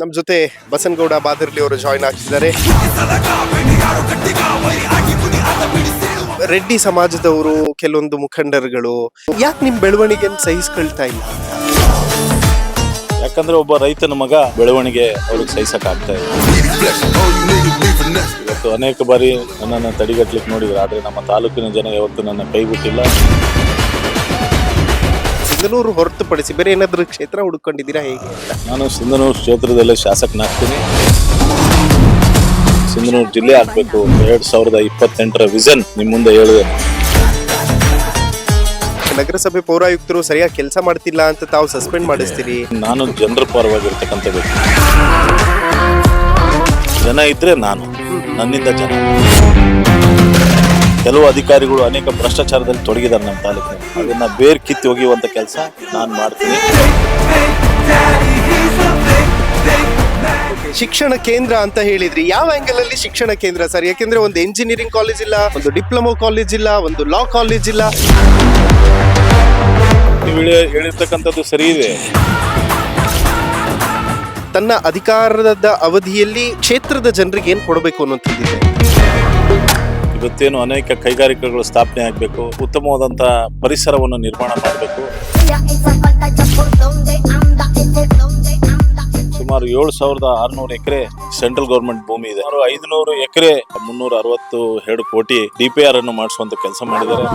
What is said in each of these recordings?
ನಮ್ಮ ಜೊತೆ ಬಸನಗೌಡ ಬಾದರ್ಲಿ ಅವರು ಜಾಯಿನ್ ಆಗ್ತಿದ್ದಾರೆ. ರೆಡ್ಡಿ ಸಮಾಜದವರು ಕೆಲವೊಂದು ಮುಖಂಡರುಗಳು, ಯಾಕೆ ನಿಮ್ ಬೆಳವಣಿಗೆ ಸಹಿಸ್ಕೊಳ್ತಾ ಇಲ್ಲ? ಯಾಕಂದ್ರೆ ಒಬ್ಬ ರೈತನ ಮಗ ಬೆಳವಣಿಗೆ ಅವ್ರಿಗೆ ಸಹಿಸಕ್ ಆಗ್ತಾ ಇದೆ ಇವತ್ತು ಅನೇಕ ಬಾರಿ ನನ್ನನ್ನು ತಡೆಗಟ್ಲಿಕ್ಕೆ ನೋಡಿದ್ರು, ಆದ್ರೆ ನಮ್ಮ ತಾಲೂಕಿನ ಜನ ಯಾವತ್ತು ನನ್ನ ಕೈ ಬಿಟ್ಟಿಲ್ಲ. ಸಿಂಧನೂರು ಹೊರತುಪಡಿಸಿ ಬೇರೆ ಏನಾದರೂ ಕ್ಷೇತ್ರ ಹುಡ್ಕೊಂಡಿದ್ದೀರಾ ಹೇಗೆ ನಾನು ಸಿಂಧನೂರು ಕ್ಷೇತ್ರದಲ್ಲೇ ಶಾಸಕನಾಗ್ತೀನಿ. ಸಿಂಧನೂರು ಜಿಲ್ಲೆ ಆಗ್ಬೇಕು. ಎರಡ್ ಸಾವಿರದ ಇಪ್ಪತ್ತೆಂಟರ ವಿಷನ್ ನಿಮ್ಮ ಮುಂದೆ ಹೇಳಿದೆ ನಗರಸಭೆ ಪೌರಾಯುಕ್ತರು ಸರಿಯಾಗಿ ಕೆಲಸ ಮಾಡ್ತಿಲ್ಲ ಅಂತ ತಾವು ಸಸ್ಪೆಂಡ್ ಮಾಡಿಸ್ತೀರಿ? ನಾನು ಜನರ ಪರವಾಗಿರ್ತಕ್ಕಂಥ ವ್ಯಕ್ತಿ. ಜನ ಇದ್ರೆ ನಾನು. ನನ್ನಿಂದ ಜನ. ಕೆಲವು ಅಧಿಕಾರಿಗಳು ಅನೇಕ ಭ್ರಷ್ಟಾಚಾರದಲ್ಲಿ ತೊಡಗಿದ್ದಾರೆ ನಮ್ಮ ತಾಲೂಕಿನಲ್ಲಿ. ಅದನ್ನ ಬೇರ್ ಕಿತ್ತು ಒಗೆಯುವಂತ ಕೆಲಸ ನಾನು ಮಾಡ್ತೀನಿ. ಶಿಕ್ಷಣ ಕೇಂದ್ರ ಅಂತ ಹೇಳಿದ್ರಿ. ಯಾವ ಆಂಗಲ್ ಅಲ್ಲಿ ಶಿಕ್ಷಣ ಕೇಂದ್ರ ಸರ್? ಯಾಕೆಂದ್ರೆ ಒಂದು ಇಂಜಿನಿಯರಿಂಗ್ ಕಾಲೇಜ್ ಇಲ್ಲ ಒಂದು ಡಿಪ್ಲೊಮಾ ಕಾಲೇಜ್ ಇಲ್ಲ ಒಂದು ಲಾ ಕಾಲೇಜ್ ಇಲ್ಲ. ನೀವು ಹೇಳಿ- ಹೇಳಿರ್ತಕ್ಕಂಥದ್ದು ಸರಿ ಇದೆ. ತನ್ನ ಅಧಿಕಾರದ ಅವಧಿಯಲ್ಲಿ ಕ್ಷೇತ್ರದ ಜನರಿಗೆ ಏನ್ ಕೊಡಬೇಕು ಅನ್ನೋಂಥದ್ದಿದೆ ಇವತ್ತೇನು ಅನೇಕ ಕೈಗಾರಿಕೆಗಳು ಸ್ಥಾಪನೆ ಆಗಬೇಕು, ಉತ್ತಮವಾದಂತ ಪರಿಸರವನ್ನು ನಿರ್ಮಾಣ ಮಾಡಬೇಕು. ಸುಮಾರು ಏಳು ಸಾವಿರದ ಆರುನೂರು ಎಕರೆ ಸೆಂಟ್ರಲ್ ಗೌರ್ಮೆಂಟ್ ಭೂಮಿ ಇದೆ. ಸುಮಾರು ಐದುನೂರು ಎಕರೆ, ಮುನ್ನೂರ ಅರವತ್ತು ಎರಡು ಕೋಟಿ ಡಿ ಪಿ ಆರ್ ಅನ್ನು ಮಾಡಿಸುವಂತ ಕೆಲಸ ಮಾಡಿದ್ದಾರೆ.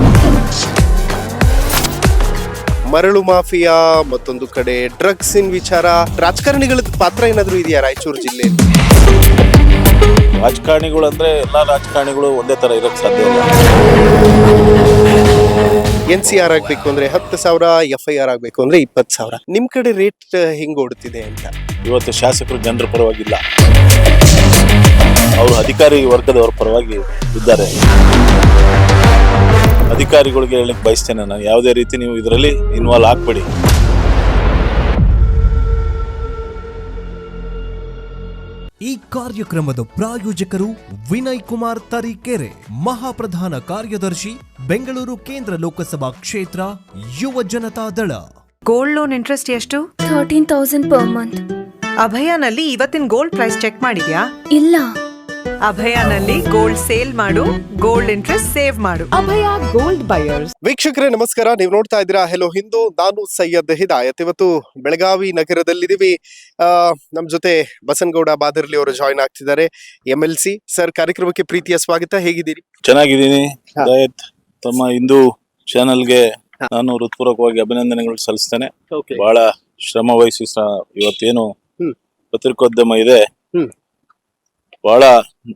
ಮರಳು ಮಾಫಿಯಾ, ಮತ್ತೊಂದು ಕಡೆ ಡ್ರಗ್ಸ್ ಇನ್ ವಿಚಾರ. ರಾಜಕಾರಣಿಗಳ ಪಾತ್ರ ಏನಾದರೂ ಇದೆಯಾ ರಾಯಚೂರು ಜಿಲ್ಲೆಯಲ್ಲಿ? ರಾಜಕಾರಣಿಗಳು ಅಂದ್ರೆ ಎಲ್ಲಾ ರಾಜಕಾರಣಿಗಳು ಒಂದೇ ತರ ಇರಕ್ ಸಾಧ್ಯ ಇಲ್ಲ. ಎನ್ ಸಿ ಆರ್ ಆಗ್ಬೇಕು ಅಂದ್ರೆ ಹತ್ತು ಸಾವಿರ ಎಫ್ ಐ ಆರ್ ಆಗ್ಬೇಕು ಅಂದ್ರೆ ಇಪ್ಪತ್ತು ಸಾವಿರ. ನಿಮ್ ಕಡೆ ರೇಟ್ ಹಿಂಗ್ ಓಡುತ್ತಿದೆ ಅಂತ? ಇವತ್ತು ಶಾಸಕರು ಜನರ ಪರವಾಗಿಲ್ಲ. ಅವರು ಅಧಿಕಾರಿ ವರ್ಗದವರ ಪರವಾಗಿ ಇದ್ದಾರೆ. ಅಧಿಕಾರಿಗಳಿಗೆ ಹೇಳಕ್ ಬಯಸ್ತೇನೆ ನಾನು. ಯಾವುದೇ ರೀತಿ ನೀವು ಇದರಲ್ಲಿ ಇನ್ವಾಲ್ವ್ ಆಗ್ಬೇಡಿ. ಈ ಕಾರ್ಯಕ್ರಮದ ಪ್ರಾಯೋಜಕರು ವಿನಯ್ ಕುಮಾರ್ ತರೀಕೆರೆ ಮಹಾಪ್ರಧಾನ ಕಾರ್ಯದರ್ಶಿ ಬೆಂಗಳೂರು ಕೇಂದ್ರ ಲೋಕಸಭಾ ಕ್ಷೇತ್ರ Yuva Janata Dal. Gold loan interest ಎಷ್ಟು? ಥರ್ಟೀನ್ ತೌಸಂಡ್ ಪರ್ ಮಂತ್ ಅಭಯಾನಲ್ಲಿ ಇವತ್ತಿನ ಗೋಲ್ಡ್ ಪ್ರೈಸ್ ಚೆಕ್ ಮಾಡಿದ್ಯಾ? ಇಲ್ಲ. ಅಭಯನಲ್ಲಿ ಗೋಲ್ಡ್ ಸೇಲ್ ಮಾಡು ಗೋಲ್ಡ್ ಇಂಟ್ರೆಸ್ಟ್ ಸೇವ್ ಮಾಡು. ಅಭಯ ಗೋಲ್ಡ್ ಬಯರ್ಸ್ ವೀಕ್ಷಕರೇ ನಮಸ್ಕಾರ. ನೀವು ನೋಡ್ತಾ ಇದ್ದೀರಾ ಹೆಲೋ ಹಿಂದೂ ನಾನು ಸೈಯದ್ ಹಿದಾಯತ್ ಇವತ್ತು ಬೆಳಗಾವಿ ನಗರದಲ್ಲಿದ್ದೀವಿ. ಆ ನಮ್ ಜೊತೆ ಬಸನಗೌಡ ಬಾದರ್ಲಿ ಅವರು ಜಾಯಿನ್ ಆಗ್ತಿದ್ದಾರೆ. ಎಂ ಎಲ್ ಸಿ ಸರ್ ಕಾರ್ಯಕ್ರಮಕ್ಕೆ ಪ್ರೀತಿಯ ಸ್ವಾಗತ. ಹೇಗಿದ್ದೀರಿ? ಚೆನ್ನಾಗಿದ್ದೀನಿ. ಹಿದಾಯತ್ ದಯತ್ ತಮ್ಮ ಹಿಂದೂ ಚಾನೆಲ್ಗೆ. ನಾನು ಹೃತ್ಪೂರ್ವಕವಾಗಿ ಅಭಿನಂದನೆಗಳು ಸಲ್ಲಿಸ್ತೇನೆ. ಓಕೆ ಬಹಳ ಶ್ರಮ ವಹಿಸಿ ಇವತ್ತೇನು. ಪತ್ರಿಕೋದ್ಯಮ ಇದೆ. ಬಹಳ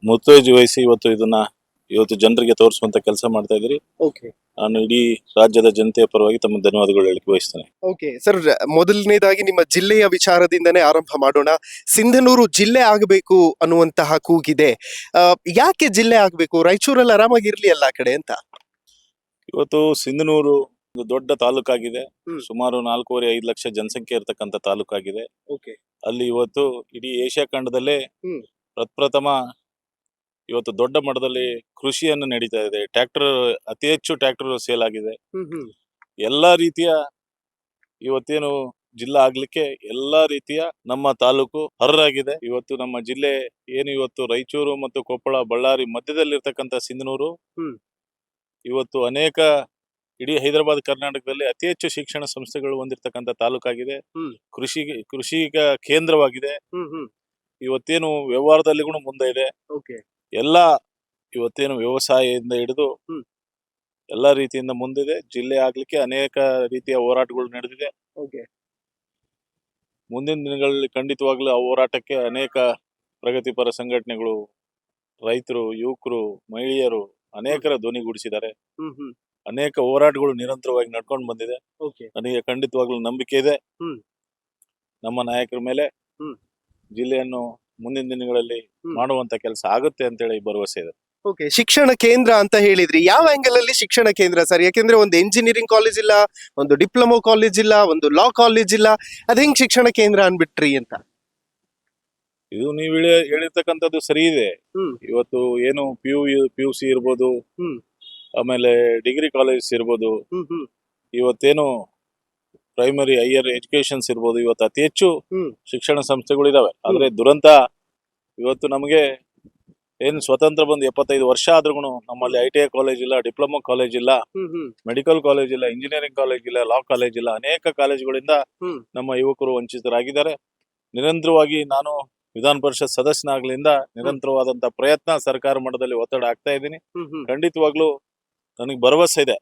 ಮುತುವರ್ಜಿ ವಹಿಸಿ ಇವತ್ತು ಇದನ್ನ ಇವತ್ತು ಜನರಿಗೆ ತೋರಿಸುವಂತ ಕೆಲಸ ಮಾಡ್ತಾ ಇದ್ದೀರಿ. ಓಕೆ ನಾನು ಇಡೀ ರಾಜ್ಯದ ಜನತೆಯ ಪರವಾಗಿ ತಮ್ಮ ಧನ್ಯವಾದಗಳು ಹೇಳಿಕೆ ವಹಿಸ್ತೇನೆ ಓಕೆ ಸರ್ ಮೊದಲನೇದಾಗಿ ನಿಮ್ಮ ಜಿಲ್ಲೆಯ ವಿಚಾರದಿಂದನೇ ಆರಂಭ ಮಾಡೋಣ. ಸಿಂಧನೂರು ಜಿಲ್ಲೆ ಆಗಬೇಕು ಅನ್ನುವಂತಹ ಕೂಗಿದೆ. ಯಾಕೆ ಜಿಲ್ಲೆ ಆಗಬೇಕು? ರಾಯಚೂರಲ್ಲಿ ಆರಾಮಾಗಿರ್ಲಿ ಎಲ್ಲಾ ಕಡೆ ಅಂತ? ಇವತ್ತು ಸಿಂಧನೂರು ಒಂದು ದೊಡ್ಡ ತಾಲೂಕಾಗಿದೆ. ಸುಮಾರು ನಾಲ್ಕೂವರೆ ಐದು ಲಕ್ಷ ಜನಸಂಖ್ಯೆ ಇರತಕ್ಕಂತ ತಾಲೂಕಾಗಿದೆ. ಓಕೆ ಅಲ್ಲಿ ಇವತ್ತು ಇಡೀ ಏಷ್ಯಾ ಖಂಡದಲ್ಲೇ ಹ್ಮ್. ಪ್ರಪ್ರಥಮ ಇವತ್ತು ದೊಡ್ಡ ಮಟ್ಟದಲ್ಲಿ ಕೃಷಿಯನ್ನು ನಡೀತಾ ಇದೆ. ಟ್ರ್ಯಾಕ್ಟರ್ ಅತಿ ಹೆಚ್ಚು ಟ್ರ್ಯಾಕ್ಟರ್ ಸೇಲ್ ಆಗಿದೆ. ಎಲ್ಲ ರೀತಿಯ ಇವತ್ತೇನು ಜಿಲ್ಲಾ ಆಗ್ಲಿಕ್ಕೆ ಎಲ್ಲಾ ರೀತಿಯ ನಮ್ಮ ತಾಲೂಕು ಹರರಾಗಿದೆ. ಇವತ್ತು ನಮ್ಮ ಜಿಲ್ಲೆ ಏನು ಇವತ್ತು ರಾಯಚೂರು ಮತ್ತು ಕೊಪ್ಪಳ ಬಳ್ಳಾರಿ ಮಧ್ಯದಲ್ಲಿರ್ತಕ್ಕಂಥ ಸಿಂಧನೂರು. ಇವತ್ತು ಅನೇಕ ಇಡೀ ಹೈದರಾಬಾದ್ ಕರ್ನಾಟಕದಲ್ಲಿ ಅತಿ ಹೆಚ್ಚು ಶಿಕ್ಷಣ ಸಂಸ್ಥೆಗಳು ಹೊಂದಿರತಕ್ಕಂಥ ತಾಲೂಕಾಗಿದೆ. ಕೃಷಿ ಕೃಷಿಗ ಕೇಂದ್ರವಾಗಿದೆ. ಇವತ್ತೇನು ವ್ಯವಹಾರದಲ್ಲಿ ಕೂಡ ಮುಂದೆ ಇದೆ. ಓಕೆ. ಎಲ್ಲ ಇವತ್ತೇನು ವ್ಯವಸಾಯದಿಂದ ಹಿಡಿದು ಎಲ್ಲ ಎಲ್ಲಾ ರೀತಿಯಿಂದ ಮುಂದಿದೆ. ಜಿಲ್ಲೆ ಆಗ್ಲಿಕ್ಕೆ ಅನೇಕ ರೀತಿಯ ಹೋರಾಟಗಳು ನಡೆದಿದೆ. ಓಕೆ. ಮುಂದಿನ ದಿನಗಳಲ್ಲಿ ಖಂಡಿತವಾಗ್ಲೂ ಆ ಹೋರಾಟಕ್ಕೆ ಅನೇಕ ಪ್ರಗತಿಪರ ಸಂಘಟನೆಗಳು ರೈತರು ಯುವಕರು ಮಹಿಳೆಯರು ಅನೇಕರ ಧ್ವನಿಗೂಡಿಸಿದ್ದಾರೆ ಹ್ಮ್ ಹ್ಮ್. ಅನೇಕ ಹೋರಾಟಗಳು ನಿರಂತರವಾಗಿ ನಡ್ಕೊಂಡು ಬಂದಿದೆ. ಓಕೆ. ನನಗೆ ಖಂಡಿತವಾಗ್ಲೂ ನಂಬಿಕೆ ಇದೆ. ಹ್ಮ್. ನಮ್ಮ ನಾಯಕರ ಮೇಲೆ ಹ್ಮ್. ಜಿಲ್ಲೆಯನ್ನು ಮುಂದಿನ ದಿನಗಳಲ್ಲಿ ಮಾಡುವಂತ ಕೆಲಸ ಆಗುತ್ತೆ ಅಂತ ಹೇಳಿ ಭರವಸೆ ಇದೆ. ಓಕೆ ಶಿಕ್ಷಣ ಕೇಂದ್ರ ಅಂತ ಹೇಳಿದ್ರಿ. ಯಾವ ಆಂಗಲ್ ಅಲ್ಲಿ ಶಿಕ್ಷಣ ಕೇಂದ್ರ ಸರ್? ಯಾಕೆಂದ್ರೆ ಒಂದು ಇಂಜಿನಿಯರಿಂಗ್ ಕಾಲೇಜ್ ಇಲ್ಲ ಒಂದು ಡಿಪ್ಲೊಮೋ ಕಾಲೇಜ್ ಇಲ್ಲ ಒಂದು ಲಾ ಕಾಲೇಜ್ ಇಲ್ಲ. ಅದ್ ಹೆಂಗ್ ಶಿಕ್ಷಣ ಕೇಂದ್ರ ಅನ್ಬಿಟ್ರಿ ಅಂತ? ಇದು ನೀವು ಹೇಳಿ- ಹೇಳಿರ್ತಕ್ಕಂಥದ್ದು ಸರಿ ಇದೆ. ಇವತ್ತು ಏನು P U P U C ಇರ್ಬೋದು. ಆಮೇಲೆ ಡಿಗ್ರಿ ಕಾಲೇಜ್ ಇರ್ಬೋದು. ಇವತ್ತೇನು ಪ್ರೈಮರಿ ಹೈಯರ್ ಎಜುಕೇಶನ್ಸ್ ಇರ್ಬೋದು. ಇವತ್ತು ಅತಿ ಹೆಚ್ಚು ಶಿಕ್ಷಣ ಸಂಸ್ಥೆಗಳು ಇದಾವೆ ಆದ್ರೆ ದುರಂತ ಇವತ್ತು ನಮಗೆ ಏನು ಸ್ವತಂತ್ರ ಬಂದು ಎಪ್ಪತ್ತೈದು ವರ್ಷ ಆದ್ರೂ ನಮ್ಮಲ್ಲಿ ಐ ಟಿ ಐ ಕಾಲೇಜ್ ಇಲ್ಲ ಡಿಪ್ಲೊಮಾ ಕಾಲೇಜ್ ಇಲ್ಲ ಮೆಡಿಕಲ್ ಕಾಲೇಜ್ ಇಲ್ಲ ಇಂಜಿನಿಯರಿಂಗ್ ಕಾಲೇಜ್ ಇಲ್ಲ ಲಾ ಕಾಲೇಜ್ ಇಲ್ಲ ಅನೇಕ ಕಾಲೇಜುಗಳಿಂದ. ನಮ್ಮ ಯುವಕರು ವಂಚಿತರಾಗಿದ್ದಾರೆ. ನಿರಂತರವಾಗಿ ನಾನು ವಿಧಾನ ಪರಿಷತ್ ಸದಸ್ಯನಾಗ್ಲಿಂದ ನಿರಂತರವಾದಂತ ಪ್ರಯತ್ನ ಸರ್ಕಾರ ಮಟ್ಟದಲ್ಲಿ ಒತ್ತಡ ಆಗ್ತಾ ಇದ್ದೀನಿ. ಖಂಡಿತವಾಗ್ಲೂ ನನಗೆ ಭರವಸೆ ಇದೆ.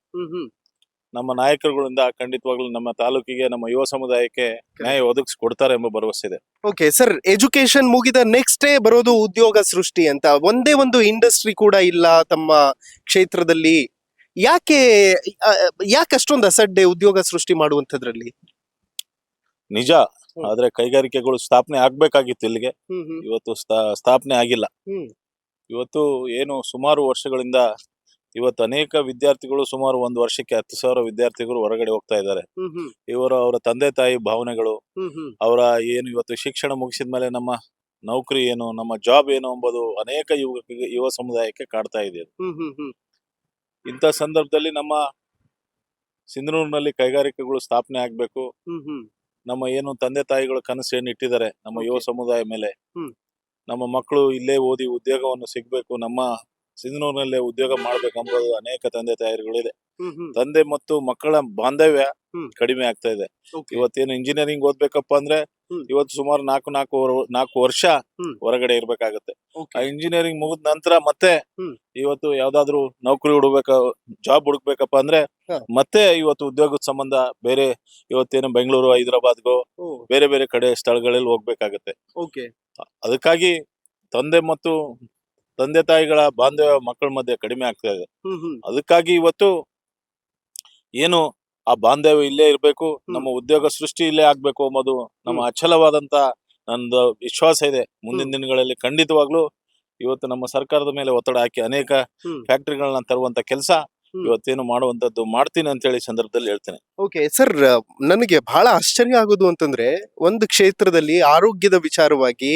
ನಮ್ಮ ನಾಯಕರುಗಳಿಂದ ಖಂಡಿತವಾಗ್ಲು ನಮ್ಮ ತಾಲೂಕಿಗೆ ನಮ್ಮ ಯುವ ಸಮುದಾಯಕ್ಕೆ ನ್ಯಾಯ ಒದಗಿಸಿ ಕೊಡ್ತಾರೆ ಎಂಬ ಭರವಸೆ ಇದೆ. ಓಕೆ ಸರ್ ಎಜುಕೇಶನ್ ಮುಗಿದ ನೆಕ್ಸ್ಟ್ ಡೇ ಬರೋದು ಉದ್ಯೋಗ ಸೃಷ್ಟಿ ಅಂತ. ಒಂದೇ ಒಂದು ಇಂಡಸ್ಟ್ರಿ ಕೂಡ ಇಲ್ಲ ತಮ್ಮ ಕ್ಷೇತ್ರದಲ್ಲಿ. ಯಾಕೆ ಯಾಕೆ ಅಷ್ಟೊಂದು ಅಸಡ್ಡೆ ಉದ್ಯೋಗ ಸೃಷ್ಟಿ ಮಾಡುವಂತದ್ರಲ್ಲಿ ನಿಜ ಆದ್ರೆ ಕೈಗಾರಿಕೆಗಳು ಸ್ಥಾಪನೆ ಆಗ್ಬೇಕಾಗಿತ್ತು ಇಲ್ಲಿಗೆ. ಇವತ್ತು ಸ್ಥಾ- ಸ್ಥಾಪನೆ ಆಗಿಲ್ಲ. ಇವತ್ತು ಏನು ಸುಮಾರು ವರ್ಷಗಳಿಂದ ಇವತ್ತು ಅನೇಕ ವಿದ್ಯಾರ್ಥಿಗಳು ಸುಮಾರು ಒಂದು ವರ್ಷಕ್ಕೆ ಹತ್ತು ಸಾವಿರ ವಿದ್ಯಾರ್ಥಿಗಳು ಹೊರಗಡೆ ಹೋಗ್ತಾ ಇದ್ದಾರೆ. ಇವರು ಅವರ ತಂದೆ ತಾಯಿ ಭಾವನೆಗಳು ಅವರ ಏನು ಇವತ್ತು ಶಿಕ್ಷಣ ಮುಗಿಸಿದ ಮೇಲೆ ನಮ್ಮ ನೌಕರಿ ಏನು ನಮ್ಮ ಜಾಬ್ ಏನು ಎಂಬುದು ಅನೇಕ ಯುವ ಯುವ ಸಮುದಾಯಕ್ಕೆ ಕಾಡ್ತಾ ಇದೆ ಇಂಥ ಸಂದರ್ಭದಲ್ಲಿ ನಮ್ಮ ಸಿಂಧನೂರಿನಲ್ಲಿ ಕೈಗಾರಿಕೆಗಳು ಸ್ಥಾಪನೆ ಆಗ್ಬೇಕು. ನಮ್ಮ ಏನು ತಂದೆ ತಾಯಿಗಳು ಕನಸು ಏನು ಇಟ್ಟಿದ್ದಾರೆ ನಮ್ಮ ಯುವ ಸಮುದಾಯ ಮೇಲೆ. ನಮ್ಮ ಮಕ್ಕಳು ಇಲ್ಲೇ ಓದಿ ಉದ್ಯೋಗವನ್ನು ಸಿಗ್ಬೇಕು ನಮ್ಮ ಸಿಂಧನೂರಿನಲ್ಲೇ ಉದ್ಯೋಗ ಮಾಡ್ಬೇಕಂಬುದು ಅನೇಕ ತಂದೆ ತಾಯಿಗಳಿದೆ. ತಂದೆ ಮತ್ತು ಮಕ್ಕಳ ಬಾಂಧವ್ಯ. ಕಡಿಮೆ ಆಗ್ತಾ ಇದೆ. ಇವತ್ತೇನು ಇಂಜಿನಿಯರಿಂಗ್ ಓದ್ಬೇಕಪ್ಪ ಅಂದ್ರೆ ಇವತ್ತು ಸುಮಾರು ನಾಲ್ಕು ನಾಲ್ಕು ನಾಲ್ಕು ವರ್ಷ ಹೊರಗಡೆ ಇರ್ಬೇಕಾಗತ್ತೆ. ಆ ಇಂಜಿನಿಯರಿಂಗ್ ಮುಗಿದ ನಂತರ ಮತ್ತೆ ಇವತ್ತು ಯಾವ್ದಾದ್ರು ನೌಕರಿ ಹುಡುಕ್ಬೇಕ ಜಾಬ್ ಹುಡುಕ್ಬೇಕಪ್ಪ ಅಂದ್ರೆ ಮತ್ತೆ ಇವತ್ತು ಉದ್ಯೋಗದ ಸಂಬಂಧ ಬೇರೆ ಇವತ್ತೇನು ಬೆಂಗಳೂರು ಹೈದರಾಬಾದ್ಗೋ ಬೇರೆ ಬೇರೆ ಕಡೆ ಸ್ಥಳಗಳಲ್ಲಿ ಹೋಗ್ಬೇಕಾಗತ್ತೆ. ಅದಕ್ಕಾಗಿ ತಂದೆ ಮತ್ತು ತಂದೆ ತಾಯಿಗಳ ಬಾಂಧವ್ಯ ಮಕ್ಕಳ ಮಧ್ಯೆ ಕಡಿಮೆ ಆಗ್ತಾ ಇದೆ. ಅದಕ್ಕಾಗಿ ಇವತ್ತು ಏನು ಆ ಬಾಂಧವ್ಯ ಇಲ್ಲೇ ಇರಬೇಕು ನಮ್ಮ ಉದ್ಯೋಗ ಸೃಷ್ಟಿ ಇಲ್ಲೇ ಆಗ್ಬೇಕು ಅನ್ನೋದು ನಮ್ಮ. ಅಚಲವಾದಂತ ನಂದು ವಿಶ್ವಾಸ ಇದೆ. ಮುಂದಿನ ದಿನಗಳಲ್ಲಿ ಖಂಡಿತವಾಗ್ಲೂ ಇವತ್ತು ನಮ್ಮ ಸರ್ಕಾರದ ಮೇಲೆ ಒತ್ತಡ ಹಾಕಿ ಅನೇಕ ಫ್ಯಾಕ್ಟ್ರಿಗಳನ್ನ ತರುವಂತ ಕೆಲಸ. ಇವತ್ತೇನು ಮಾಡುವಂತದ್ದು ಮಾಡ್ತೀನಿ ಅಂತ ಹೇಳಿ ಸಂದರ್ಭದಲ್ಲಿ ಹೇಳ್ತೇನೆ. ಓಕೆ ಸರ್ ನನಗೆ ಬಹಳ ಆಶ್ಚರ್ಯ ಆಗೋದು ಅಂತಂದ್ರೆ ಒಂದು ಕ್ಷೇತ್ರದಲ್ಲಿ ಆರೋಗ್ಯದ ವಿಚಾರವಾಗಿ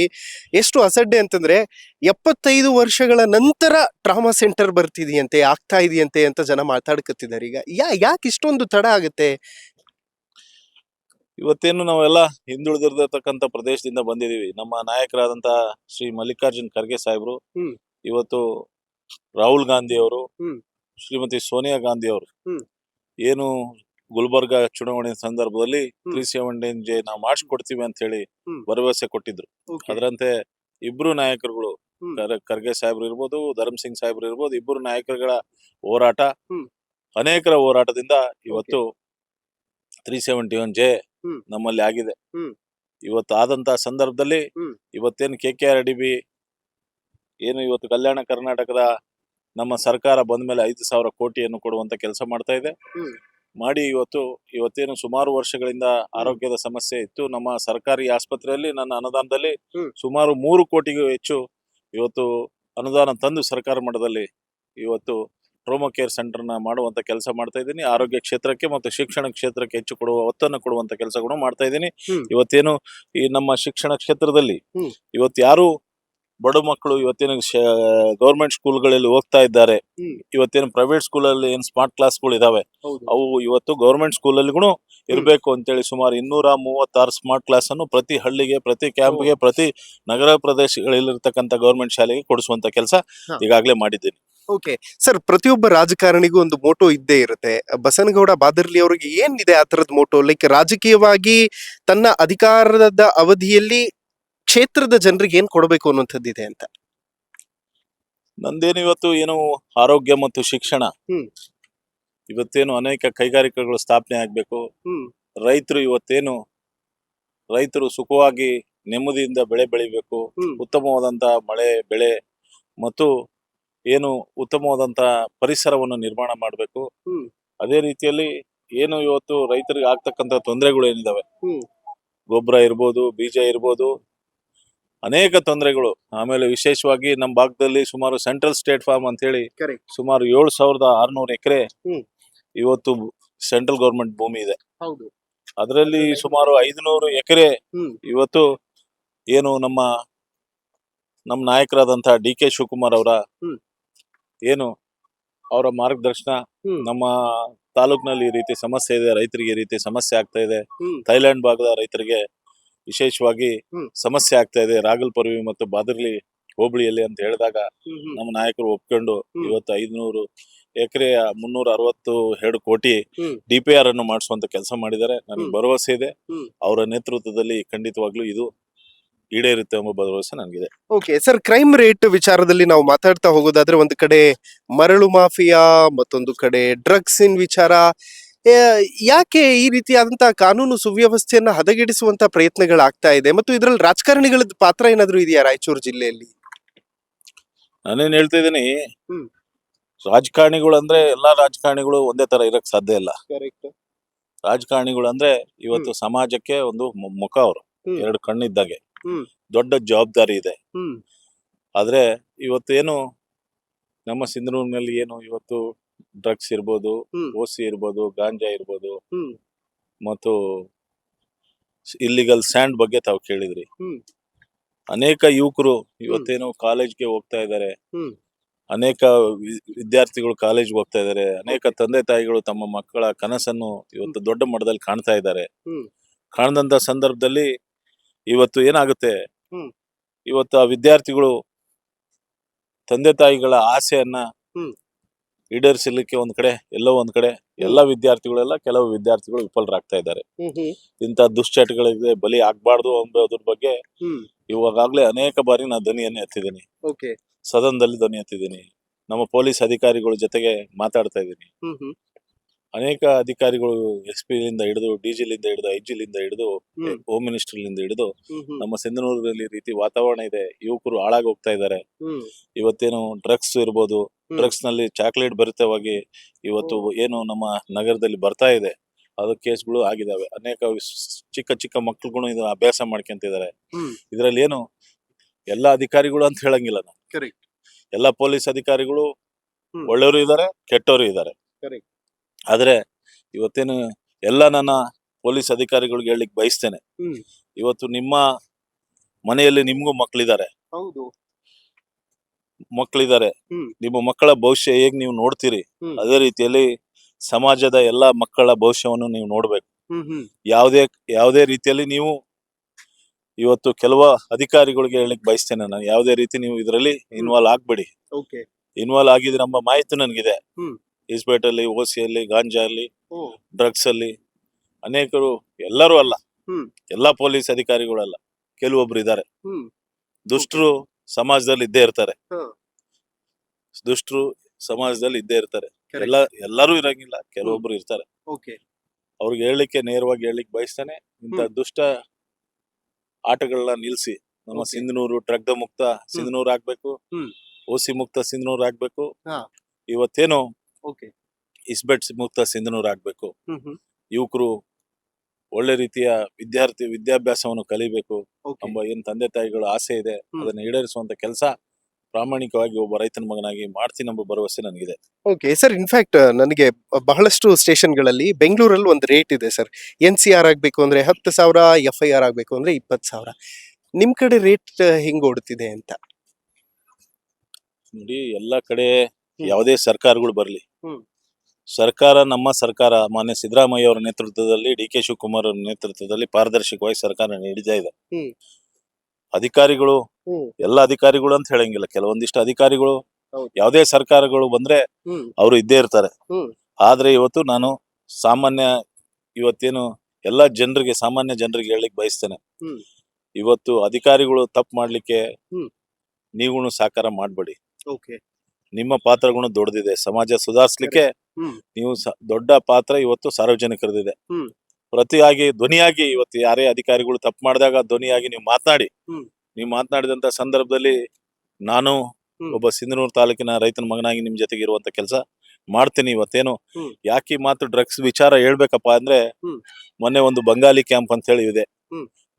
ಎಷ್ಟು ಅಸಡ್ಡೆ ಅಂತಂದ್ರೆ ಎಪ್ಪತ್ತೈದು ವರ್ಷಗಳ ನಂತರ ಟ್ರಾಮಾ ಸೆಂಟರ್ ಬರ್ತಿದೆಯಂತೆ ಆಗ್ತಾ ಇದೆಯಂತೆ ಅಂತ ಜನ ಮಾತಾಡ್ಕತ್ತಿದ್ದಾರೆ. ಈಗ ಯಾ ಯಾಕೆ ಇಷ್ಟೊಂದು ತಡ ಆಗುತ್ತೆ? ಇವತ್ತೇನು ನಾವೆಲ್ಲ ಹಿಂದುಳಿದಿರ್ತಕ್ಕಂಥ ಪ್ರದೇಶದಿಂದ ಬಂದಿದೀವಿ ನಮ್ಮ ನಾಯಕರಾದಂತ ಶ್ರೀ ಮಲ್ಲಿಕಾರ್ಜುನ್ ಖರ್ಗೆ ಸಾಹೇಬ್ರು ಇವತ್ತು ರಾಹುಲ್ ಗಾಂಧಿ ಅವರು. ಶ್ರೀಮತಿ ಸೋನಿಯಾ ಗಾಂಧಿ ಅವರು. ಏನು ಗುಲ್ಬರ್ಗ ಚುನಾವಣೆ ಸಂದರ್ಭದಲ್ಲಿ ತ್ರೀ ತ್ರೀ ಸೆವೆಂಟೀನ್ ಜೆ ನಾವು ಮಾಡಿಸ್ಕೊಡ್ತೀವಿ ಅಂತ ಹೇಳಿ. ಭರವಸೆ ಕೊಟ್ಟಿದ್ರು. ಅದರಂತೆ ಇಬ್ರು ನಾಯಕರುಗಳು ಖರ್ಗೆ ಸಾಹೇಬ್ರು ಇರ್ಬೋದು ಧರ್ಮ್ ಸಿಂಗ್ ಸಾಹೇಬ್ರು ಇರ್ಬೋದು ಇಬ್ಬರು ನಾಯಕರುಗಳ ಹೋರಾಟ. ಅನೇಕರ ಹೋರಾಟದಿಂದ ಇವತ್ತು ತ್ರೀ ಸೆವೆಂಟಿ ಒನ್ ಜೆ ನಮ್ಮಲ್ಲಿ ಆಗಿದೆ. ಇವತ್ತು ಆದಂತ ಸಂದರ್ಭದಲ್ಲಿ. ಇವತ್ತೇನು K K R D B ಏನು ಇವತ್ತು ಕಲ್ಯಾಣ ಕರ್ನಾಟಕದ ನಮ್ಮ ಸರ್ಕಾರ ಬಂದ ಮೇಲೆ ಐದು ಸಾವಿರ ಕೋಟಿಯನ್ನು ಕೊಡುವಂತ ಕೆಲಸ ಮಾಡ್ತಾ ಇದೆ. ಮಾಡಿ ಇವತ್ತು ಇವತ್ತೇನು ಸುಮಾರು ವರ್ಷಗಳಿಂದ ಆರೋಗ್ಯದ ಸಮಸ್ಯೆ ಇತ್ತು. ನಮ್ಮ ಸರ್ಕಾರಿ ಆಸ್ಪತ್ರೆಯಲ್ಲಿ ನನ್ನ ಅನುದಾನದಲ್ಲಿ ಸುಮಾರು ಮೂರು ಕೋಟಿಗೂ ಹೆಚ್ಚು ಇವತ್ತು ಅನುದಾನ ತಂದು ಸರ್ಕಾರ ಮಟ್ಟದಲ್ಲಿ ಇವತ್ತು ಟ್ರೋಮಾ ಕೇರ್ ಸೆಂಟರ್ನ ಮಾಡುವಂತ ಕೆಲಸ ಮಾಡ್ತಾ ಇದ್ದೀನಿ. ಆರೋಗ್ಯ ಕ್ಷೇತ್ರಕ್ಕೆ ಮತ್ತು ಶಿಕ್ಷಣ ಕ್ಷೇತ್ರಕ್ಕೆ ಹೆಚ್ಚು ಕೊಡುವ ಒತ್ತನ್ನು ಕೊಡುವಂತ ಕೆಲಸಗಳು ಮಾಡ್ತಾ ಇದ್ದೀನಿ. ಇವತ್ತೇನು ಈ ನಮ್ಮ ಶಿಕ್ಷಣ ಕ್ಷೇತ್ರದಲ್ಲಿ ಇವತ್ತು ಯಾರು ಬಡ ಮಕ್ಕಳು ಗವರ್ನಮೆಂಟ್ ಸ್ಕೂಲ್ ಸ್ಕೂಲ್ಗಳಲ್ಲಿ ಹೋಗ್ತಾ ಇದ್ದಾರೆ. ಇವತ್ತಿನ ಪ್ರೈವೇಟ್ ಪ್ರೈವೇಟ್ ಸ್ಕೂಲಲ್ಲಿ ಏನ್ ಸ್ಮಾರ್ಟ್ ಕ್ಲಾಸ್ಗಳು ಇದಾವೆ? ಅವು ಇವತ್ತು ಗೌರ್ಮೆಂಟ್ ಕೂಡ ಇರಬೇಕು ಅಂತೇಳಿ ಸುಮಾರು ಇನ್ನೂರ ಮೂವತ್ತಾರು ಸ್ಮಾರ್ಟ್ ಕ್ಲಾಸ್ ಅನ್ನು ಪ್ರತಿ ಹಳ್ಳಿಗೆ ಪ್ರತಿ ಕ್ಯಾಂಪ್ಗೆ ಪ್ರತಿ ನಗರ ಪ್ರದೇಶಗಳಲ್ಲಿರ್ತಕ್ಕಂಥ ಗೌರ್ಮೆಂಟ್ ಶಾಲೆಗೆ ಕೊಡಿಸುವಂತ ಕೆಲಸ. ಈಗಾಗಲೇ ಮಾಡಿದ್ದೀನಿ. ಓಕೆ ಸರ್ ಪ್ರತಿಯೊಬ್ಬ ರಾಜಕಾರಣಿಗೂ ಒಂದು ಮೋಟೋ ಇದ್ದೇ ಇರುತ್ತೆ. ಬಸನಗೌಡ ಬಾದರ್ಲಿ ಅವರಿಗೆ ಏನಿದೆ ಆ ತರದ ಮೋಟೋ ಲೈಕ್ ರಾಜಕೀಯವಾಗಿ ತನ್ನ ಅಧಿಕಾರದ ಅವಧಿಯಲ್ಲಿ ಕ್ಷೇತ್ರದ ಜನರಿಗೆ ಏನ್ ಕೊಡಬೇಕು ಅನ್ನುವಂಥದ್ದಿದೆ ಅಂತ? ನಂದೇನು ಇವತ್ತು ಏನು ಆರೋಗ್ಯ ಮತ್ತು ಶಿಕ್ಷಣ? ಹ್ಮ್. ಇವತ್ತೇನು ಅನೇಕ ಕೈಗಾರಿಕೆಗಳು ಸ್ಥಾಪನೆ ಆಗ್ಬೇಕು. ಹ್ಮ್. ರೈತರು ಇವತ್ತೇನು ರೈತರು ಸುಖವಾಗಿ ನೆಮ್ಮದಿಯಿಂದ ಬೆಳೆ ಬೆಳಿಬೇಕು. ಉತ್ತಮವಾದಂತಹ ಉತ್ತಮವಾದಂತ ಮಳೆ ಬೆಳೆ ಮತ್ತು ಏನು ಉತ್ತಮವಾದಂತ ಪರಿಸರವನ್ನು ನಿರ್ಮಾಣ ಮಾಡಬೇಕು. ಹ್ಮ್. ಅದೇ ರೀತಿಯಲ್ಲಿ ಏನು ಇವತ್ತು ರೈತರಿಗೆ ಆಗ್ತಕ್ಕಂತ ತೊಂದರೆಗಳು ಏನಿದಾವೆ? ಹ್ಮ್. ಗೊಬ್ಬರ ಇರ್ಬೋದು ಬೀಜ ಇರ್ಬೋದು ಅನೇಕ ತೊಂದರೆಗಳು ಆಮೇಲೆ ವಿಶೇಷವಾಗಿ ನಮ್ಮ ಭಾಗದಲ್ಲಿ ಸುಮಾರು ಸೆಂಟ್ರಲ್ ಸ್ಟೇಟ್ ಫಾರ್ಮ್ ಅಂತ ಹೇಳಿ Correct. ಸುಮಾರು ಏಳು ಸಾವಿರದ ಆರ್ನೂರು ಎಕರೆ ಹ್ಮ್. ಇವತ್ತು ಸೆಂಟ್ರಲ್ ಗೌರ್ಮೆಂಟ್ ಭೂಮಿ ಇದೆ ಹೌದು ಅದರಲ್ಲಿ ಸುಮಾರು ಐದುನೂರು ಎಕರೆ ಹ್ಮ್. ಇವತ್ತು ಏನು ನಮ್ಮ ನಮ್ಮ ನಾಯಕರಾದಂತಹ ಡಿ ಕೆ ಶಿವಕುಮಾರ್ ಅವರ ಹ್ಮ್. ಏನು ಅವರ ಮಾರ್ಗದರ್ಶನ ಹ್ಮ್. ನಮ್ಮ ತಾಲೂಕಿನಲ್ಲಿ ಈ ರೀತಿ ಸಮಸ್ಯೆ ಇದೆ ರೈತರಿಗೆ ಈ ರೀತಿ ಸಮಸ್ಯೆ ಆಗ್ತಾ ಇದೆ ಹ್ಮ್. ಥೈಲ್ಯಾಂಡ್ ಭಾಗದ ರೈತರಿಗೆ ವಿಶೇಷವಾಗಿ ಸಮಸ್ಯೆ ಆಗ್ತಾ ಇದೆ. ರಾಗಲ್ಪರ್ವಿ ಮತ್ತು ಬಾದರ್ಲಿ ಹೋಬಳಿಯಲ್ಲಿ ಅಂತ ಹೇಳಿದಾಗ ನಮ್ಮ ನಾಯಕರು ಒಪ್ಕೊಂಡು. ಇವತ್ತು ಐದುನೂರು ಎಕರೆ ಮುನ್ನೂರ ಅರವತ್ತು ಎರಡು ಕೋಟಿ ಡಿಪಿಆರ್ ಡಿ ಪಿ ಆರ್ ಅನ್ನು ಮಾಡಿಸುವಂತ ಕೆಲಸ ಮಾಡಿದ್ದಾರೆ. ನನಗೆ. ಭರವಸೆ ಇದೆ. ಅವರ ನೇತೃತ್ವದಲ್ಲಿ ಖಂಡಿತವಾಗ್ಲೂ ಇದು ಈಡೇರುತ್ತೆ ಎಂಬ ಭರವಸೆ ನನಗಿದೆ. ಓಕೆ ಸರ್ ಕ್ರೈಮ್ ರೇಟ್ ವಿಚಾರದಲ್ಲಿ ನಾವು ಮಾತಾಡ್ತಾ ಹೋಗೋದಾದ್ರೆ ಒಂದು ಕಡೆ ಮರಳು ಮಾಫಿಯಾ ಮತ್ತೊಂದು ಕಡೆ ಡ್ರಗ್ಸ್ ಇನ್ ವಿಚಾರ. ಯಾಕೆ ಈ ರೀತಿಯಾದಂತಹ ಕಾನೂನು ಸುವ್ಯವಸ್ಥೆಯನ್ನ ಹದಗೆಡಿಸುವಂತ ಪ್ರಯತ್ನಗಳಾಗ್ತಾ ಇದೆ? ಮತ್ತು ಇದರಲ್ಲಿ ರಾಜಕಾರಣಿಗಳ ಪಾತ್ರ ಏನಾದ್ರೂ ಇದೆಯಾ ರಾಯಚೂರು ಜಿಲ್ಲೆಯಲ್ಲಿ? ನಾನೇನ್ ಹೇಳ್ತಾ ಇದ್ದೀನಿ. ರಾಜಕಾರಣಿಗಳು ಅಂದ್ರೆ ಎಲ್ಲಾ ರಾಜಕಾರಣಿಗಳು ಒಂದೇ ತರ ಇರಕ್ ಸಾಧ್ಯ ಇಲ್ಲ. ಕರೆಕ್ಟ್ ರಾಜಕಾರಣಿಗಳು ಅಂದ್ರೆ ಇವತ್ತು ಸಮಾಜಕ್ಕೆ ಒಂದು ಮುಖ ಅವರು. ಎರಡು ಕಣ್ಣಿದ್ದಾಗೆ. ದೊಡ್ಡ ಜವಾಬ್ದಾರಿ ಇದೆ. ಆದ್ರೆ ಇವತ್ತು ಏನು ನಮ್ಮ ಸಿಂಧನೂರಿನಲ್ಲಿ ಏನು ಇವತ್ತು ಡ್ರಗ್ಸ್ ಇರ್ಬೋದು ಹ್ಮ್. ಓಸಿ ಇರ್ಬೋದು ಗಾಂಜಾ ಇರ್ಬೋದು ಹ್ಮ್. ಮತ್ತು ಇಲ್ಲಿಗಲ್ ಸ್ಯಾಂಡ್ ಬಗ್ಗೆ ತಾವು ಕೇಳಿದ್ರಿ ಹ್ಮ್. ಅನೇಕ ಯುವಕರು ಇವತ್ತೇನು ಕಾಲೇಜ್ಗೆ ಹೋಗ್ತಾ ಇದ್ದಾರೆ ಹ್ಮ್. ಅನೇಕ ವಿ- ವಿದ್ಯಾರ್ಥಿಗಳು ಕಾಲೇಜ್ಗೆ ಹೋಗ್ತಾ ಇದ್ದಾರೆ ಅನೇಕ ತಂದೆ ತಾಯಿಗಳು ತಮ್ಮ ಮಕ್ಕಳ ಕನಸನ್ನು ಇವತ್ತು ದೊಡ್ಡ ಮಟ್ಟದಲ್ಲಿ ಕಾಣ್ತಾ ಇದ್ದಾರೆ ಹ್ಮ್. ಕಾಣದಂತ ಸಂದರ್ಭದಲ್ಲಿ ಇವತ್ತು ಏನಾಗುತ್ತೆ ಹ್ಮ್. ಇವತ್ತು ಆ ವಿದ್ಯಾರ್ಥಿಗಳು ತಂದೆ ತಾಯಿಗಳ ಆಸೆಯನ್ನ ಹ್ಮ್. ಈಡೇರಿಸಲಿಕ್ಕೆ ಒಂದ್ ಕಡೆ ಎಲ್ಲೋ ಒಂದ್ ಕಡೆ ಎಲ್ಲ ವಿದ್ಯಾರ್ಥಿಗಳೆಲ್ಲ ಕೆಲವು ವಿದ್ಯಾರ್ಥಿಗಳು ವಿಫಲರಾಗ್ತಾ ಇದ್ದಾರೆ. ಇಂತ ಇಂಥ ದುಶ್ಚಟಗಳಿಗೆ ಬಲಿ ಆಗ್ಬಾರ್ದು ಅನ್ನೋದ್ರ ಬಗ್ಗೆ ಇವಾಗಾಗ್ಲೇ ಇವಾಗಲೇ ಅನೇಕ ಬಾರಿ ನಾನು ಧ್ವನಿಯನ್ನು ಎತ್ತಿದ್ದೀನಿ. ಸದನದಲ್ಲಿ ಧ್ವನಿ ಎತ್ತಿದ್ದೀನಿ. ನಮ್ಮ ಪೊಲೀಸ್ ಅಧಿಕಾರಿಗಳ ಜೊತೆಗೆ ಮಾತಾಡ್ತಾ ಇದ್ದೀನಿ. ಅನೇಕ ಅಧಿಕಾರಿಗಳು ಎಸ್ ಪಿ ಲಿಂದ ಹಿಡಿದು ಡಿಜಿಲಿಂದ ಹಿಡಿದು ಐ ಜಿಲಿಂದ ಹಿಡಿದು ಹೋಮ್. ಹೋಮ್ ಮಿನಿಸ್ಟರ್ಲಿಂದ ಹಿಡಿದು ನಮ್ಮ ಸಿಂಧನೂರಲ್ಲಿ ರೀತಿ ವಾತಾವರಣ ಇದೆ. ಯುವಕರು ಹಾಳಾಗಿ ಹೋಗ್ತಾ ಇದ್ದಾರೆ. ಇವತ್ತೇನು ಡ್ರಗ್ಸ್ ಇರ್ಬೋದು ಡ್ರಗ್ಸ್ನಲ್ಲಿ ಚಾಕ್ಲೇಟ್ ಭರಿತವಾಗಿ ಇವತ್ತು ಏನು ನಮ್ಮ ನಗರದಲ್ಲಿ ಬರ್ತಾ ಇದೆ. ಅದು ಕೇಸ್ಗಳು ಆಗಿದಾವೆ ಅನೇಕ ಚಿಕ್ಕ ಚಿಕ್ಕ ಮಕ್ಕಳುಗಳು ಇದನ್ನ ಅಭ್ಯಾಸ ಮಾಡ್ಕೊಂತಿದ್ದಾರೆ. ಇದರಲ್ಲಿ ಏನು ಎಲ್ಲ ಅಧಿಕಾರಿಗಳು ಅಂತ ಹೇಳಂಗಿಲ್ಲ ನಾನು. ಎಲ್ಲ ಪೊಲೀಸ್ ಅಧಿಕಾರಿಗಳು. ಒಳ್ಳೆಯವರು ಇದ್ದಾರೆ ಕೆಟ್ಟವರು ಇದ್ದಾರೆ. ಆದ್ರೆ ಇವತ್ತೇನು ಎಲ್ಲ ನನ್ನ ಪೊಲೀಸ್ ಅಧಿಕಾರಿಗಳಿಗೆ ಹೇಳಲಿಕ್ಕೆ ಬಯಸ್ತೇನೆ. ಇವತ್ತು ನಿಮ್ಮ ಮನೆಯಲ್ಲಿ ನಿಮ್ಗೂ ಮಕ್ಕಳಿದ್ದಾರೆ ಹೌದು. ಮಕ್ಕಳಿದ್ದಾರೆ ನಿಮ್ಮ ಮಕ್ಕಳ ಭವಿಷ್ಯ ಹೇಗ್ ನೀವು ನೋಡ್ತೀರಿ? ಅದೇ ರೀತಿಯಲ್ಲಿ ಸಮಾಜದ ಎಲ್ಲ ಮಕ್ಕಳ ಭವಿಷ್ಯವನ್ನು ನೀವು ನೋಡ್ಬೇಕು. ಯಾವುದೇ ಯಾವುದೇ ರೀತಿಯಲ್ಲಿ ನೀವು ಇವತ್ತು ಕೆಲವು ಅಧಿಕಾರಿಗಳಿಗೆ ಹೇಳಲಿಕ್ಕೆ ಬಯಸ್ತೇನೆ ನಾನು. ಯಾವುದೇ ರೀತಿ ನೀವು ಇದರಲ್ಲಿ ಇನ್ವಾಲ್ವ್ ಆಗ್ಬೇಡಿ. ಇನ್ವಾಲ್ವ್ ಆಗಿದ್ರೆ ನಮ್ಮ ಮಾಹಿತಿ ನನಗಿದೆ. ಹ್ಮ್. ಓಸಿ ಅಲ್ಲಿ ಗಾಂಜಾ ಅಲ್ಲಿ ಡ್ರಗ್ಸ್ ಅಲ್ಲಿ ಅನೇಕರು ಎಲ್ಲರೂ ಅಲ್ಲ. ಎಲ್ಲಾ ಪೊಲೀಸ್ ಅಧಿಕಾರಿಗಳಲ್ಲ ಕೆಲವೊಬ್ರು ಇದ್ದಾರೆ ದುಷ್ಟರು ಸಮಾಜದಲ್ಲಿ ಇದ್ದೇ ಇರ್ತಾರೆ. ದುಷ್ಟರು ಸಮಾಜದಲ್ಲಿ ಇದ್ದೇ ಇರ್ತಾರೆ. ಎಲ್ಲ ಎಲ್ಲರೂ ಇರಂಗಿಲ್ಲ ಕೆಲವೊಬ್ರು ಇರ್ತಾರೆ ಅವ್ರಿಗೆ ಹೇಳಲಿಕ್ಕೆ ನೇರವಾಗಿ ಹೇಳಲಿಕ್ಕೆ ಬಯಸ್ತಾನೆ ಇಂತ ಹ್ಮ್. ದುಷ್ಟ ಆಟಗಳನ್ನ ನಿಲ್ಸಿ ನಮ್ಮ. ಸಿಂಧನೂರು ಡ್ರಗ್ದ ಮುಕ್ತ ಸಿಂಧನೂರು ಆಗ್ಬೇಕು. ಓಸಿ ಮುಕ್ತ ಸಿಂಧನೂರು ಆಗ್ಬೇಕು. ಇವತ್ತೇನು ಇಸ್ಬೆಟ್ ಮುಕ್ತ ಸಿಂಧನೂರ್ ಆಗ್ಬೇಕು ಯುವಕರು ಒಳ್ಳೆ ರೀತಿಯ ವಿದ್ಯಾರ್ಥಿ ವಿದ್ಯಾಭ್ಯಾಸವನ್ನು ಕಲಿಬೇಕು ಎಂಬ ಏನ್ ತಂದೆ ತಾಯಿಗಳ ಆಸೆ ಇದೆ. ಅದನ್ನ ಈಡೇರಿಸುವಂತ ಕೆಲಸ ಪ್ರಾಮಾಣಿಕವಾಗಿ ಒಬ್ಬ ರೈತನ ಮಗನಾಗಿ ಮಾಡ್ತೀನಿ ಎಂಬ ಭರವಸೆ ನನಗಿದೆ. ಓಕೆ ಸರ್ ಇನ್ಫ್ಯಾಕ್ಟ್ ನನಗೆ ಬಹಳಷ್ಟು ಸ್ಟೇಷನ್ಗಳಲ್ಲಿ ಬೆಂಗಳೂರಲ್ಲಿ ಒಂದು ರೇಟ್ ಇದೆ ಸರ್. ಎನ್ ಸಿ ಆರ್ ಆಗಬೇಕು ಅಂದ್ರೆ ಹತ್ತು ಸಾವಿರ ಎಫ್ ಐ ಆರ್ ಆಗಬೇಕು ಅಂದ್ರೆ ಇಪ್ಪತ್ತು ಸಾವಿರ. ನಿಮ್ಮ ಕಡೆ ರೇಟ್ ಹೆಂಗ್ ಓಡುತ್ತಿದೆ ಅಂತ? ನೋಡಿ ಎಲ್ಲ ಕಡೆ ಯಾವುದೇ ಸರ್ಕಾರಗಳು ಬರಲಿ. ಸರ್ಕಾರ ನಮ್ಮ ಸರ್ಕಾರ ಮಾನ್ಯ ಸಿದ್ದರಾಮಯ್ಯ ಅವರ ನೇತೃತ್ವದಲ್ಲಿ ಡಿ ಕೆ ಶಿವಕುಮಾರ್ ಅವರ ನೇತೃತ್ವದಲ್ಲಿ ಪಾರದರ್ಶಕವಾಗಿ ಸರ್ಕಾರ ನಡೀತಾ ಇದೆ. ಅಧಿಕಾರಿಗಳು. ಎಲ್ಲ ಅಧಿಕಾರಿಗಳು ಅಂತ ಹೇಳಂಗಿಲ್ಲ. ಕೆಲವೊಂದಿಷ್ಟು ಅಧಿಕಾರಿಗಳು. ಯಾವುದೇ ಸರ್ಕಾರಗಳು ಬಂದ್ರೆ ಅವರು ಇದ್ದೇ ಇರ್ತಾರೆ. ಆದ್ರೆ ಇವತ್ತು ನಾನು ಸಾಮಾನ್ಯ ಇವತ್ತೇನು ಎಲ್ಲ ಜನರಿಗೆ ಸಾಮಾನ್ಯ ಜನರಿಗೆ ಹೇಳಲಿಕ್ಕೆ ಬಯಸ್ತೇನೆ. ಇವತ್ತು ಅಧಿಕಾರಿಗಳು ತಪ್ಪು ಮಾಡ್ಲಿಕ್ಕೆ ನೀವು ಸಾಕಾರ ಸಹಕಾರ ಮಾಡ್ಬೇಡಿ ನಿಮ್ಮ ಪಾತ್ರಗಳು ದೊಡ್ಡದಿದೆ. ಸಮಾಜ ಸುಧಾರಿಸ್ಲಿಕ್ಕೆ ನೀವು ದೊಡ್ಡ ಪಾತ್ರ ಇವತ್ತು ಸಾರ್ವಜನಿಕರದಿದೆ. ಪ್ರತಿಯಾಗಿ ಧ್ವನಿಯಾಗಿ ಇವತ್ತು ಯಾರೇ ಅಧಿಕಾರಿಗಳು ತಪ್ಪು ಮಾಡಿದಾಗ ಧ್ವನಿಯಾಗಿ ನೀವು ಮಾತನಾಡಿ. ನೀವು ಮಾತನಾಡಿದಂತ ಸಂದರ್ಭದಲ್ಲಿ ನಾನು ಒಬ್ಬ ಸಿಂಧನೂರು ತಾಲೂಕಿನ ರೈತನ ಮಗನಾಗಿ ನಿಮ್ ಜೊತೆಗೆ ಇರುವಂತ ಕೆಲಸ ಮಾಡ್ತೀನಿ ಇವತ್ತೇನು. ಯಾಕೆ ಮಾತ್ರ ಮಾತು ಡ್ರಗ್ಸ್ ವಿಚಾರ ಹೇಳ್ಬೇಕಪ್ಪ ಅಂದ್ರೆ ಮೊನ್ನೆ ಒಂದು ಬಂಗಾಲಿ ಕ್ಯಾಂಪ್ ಅಂತ ಹೇಳಿ ಇದೆ.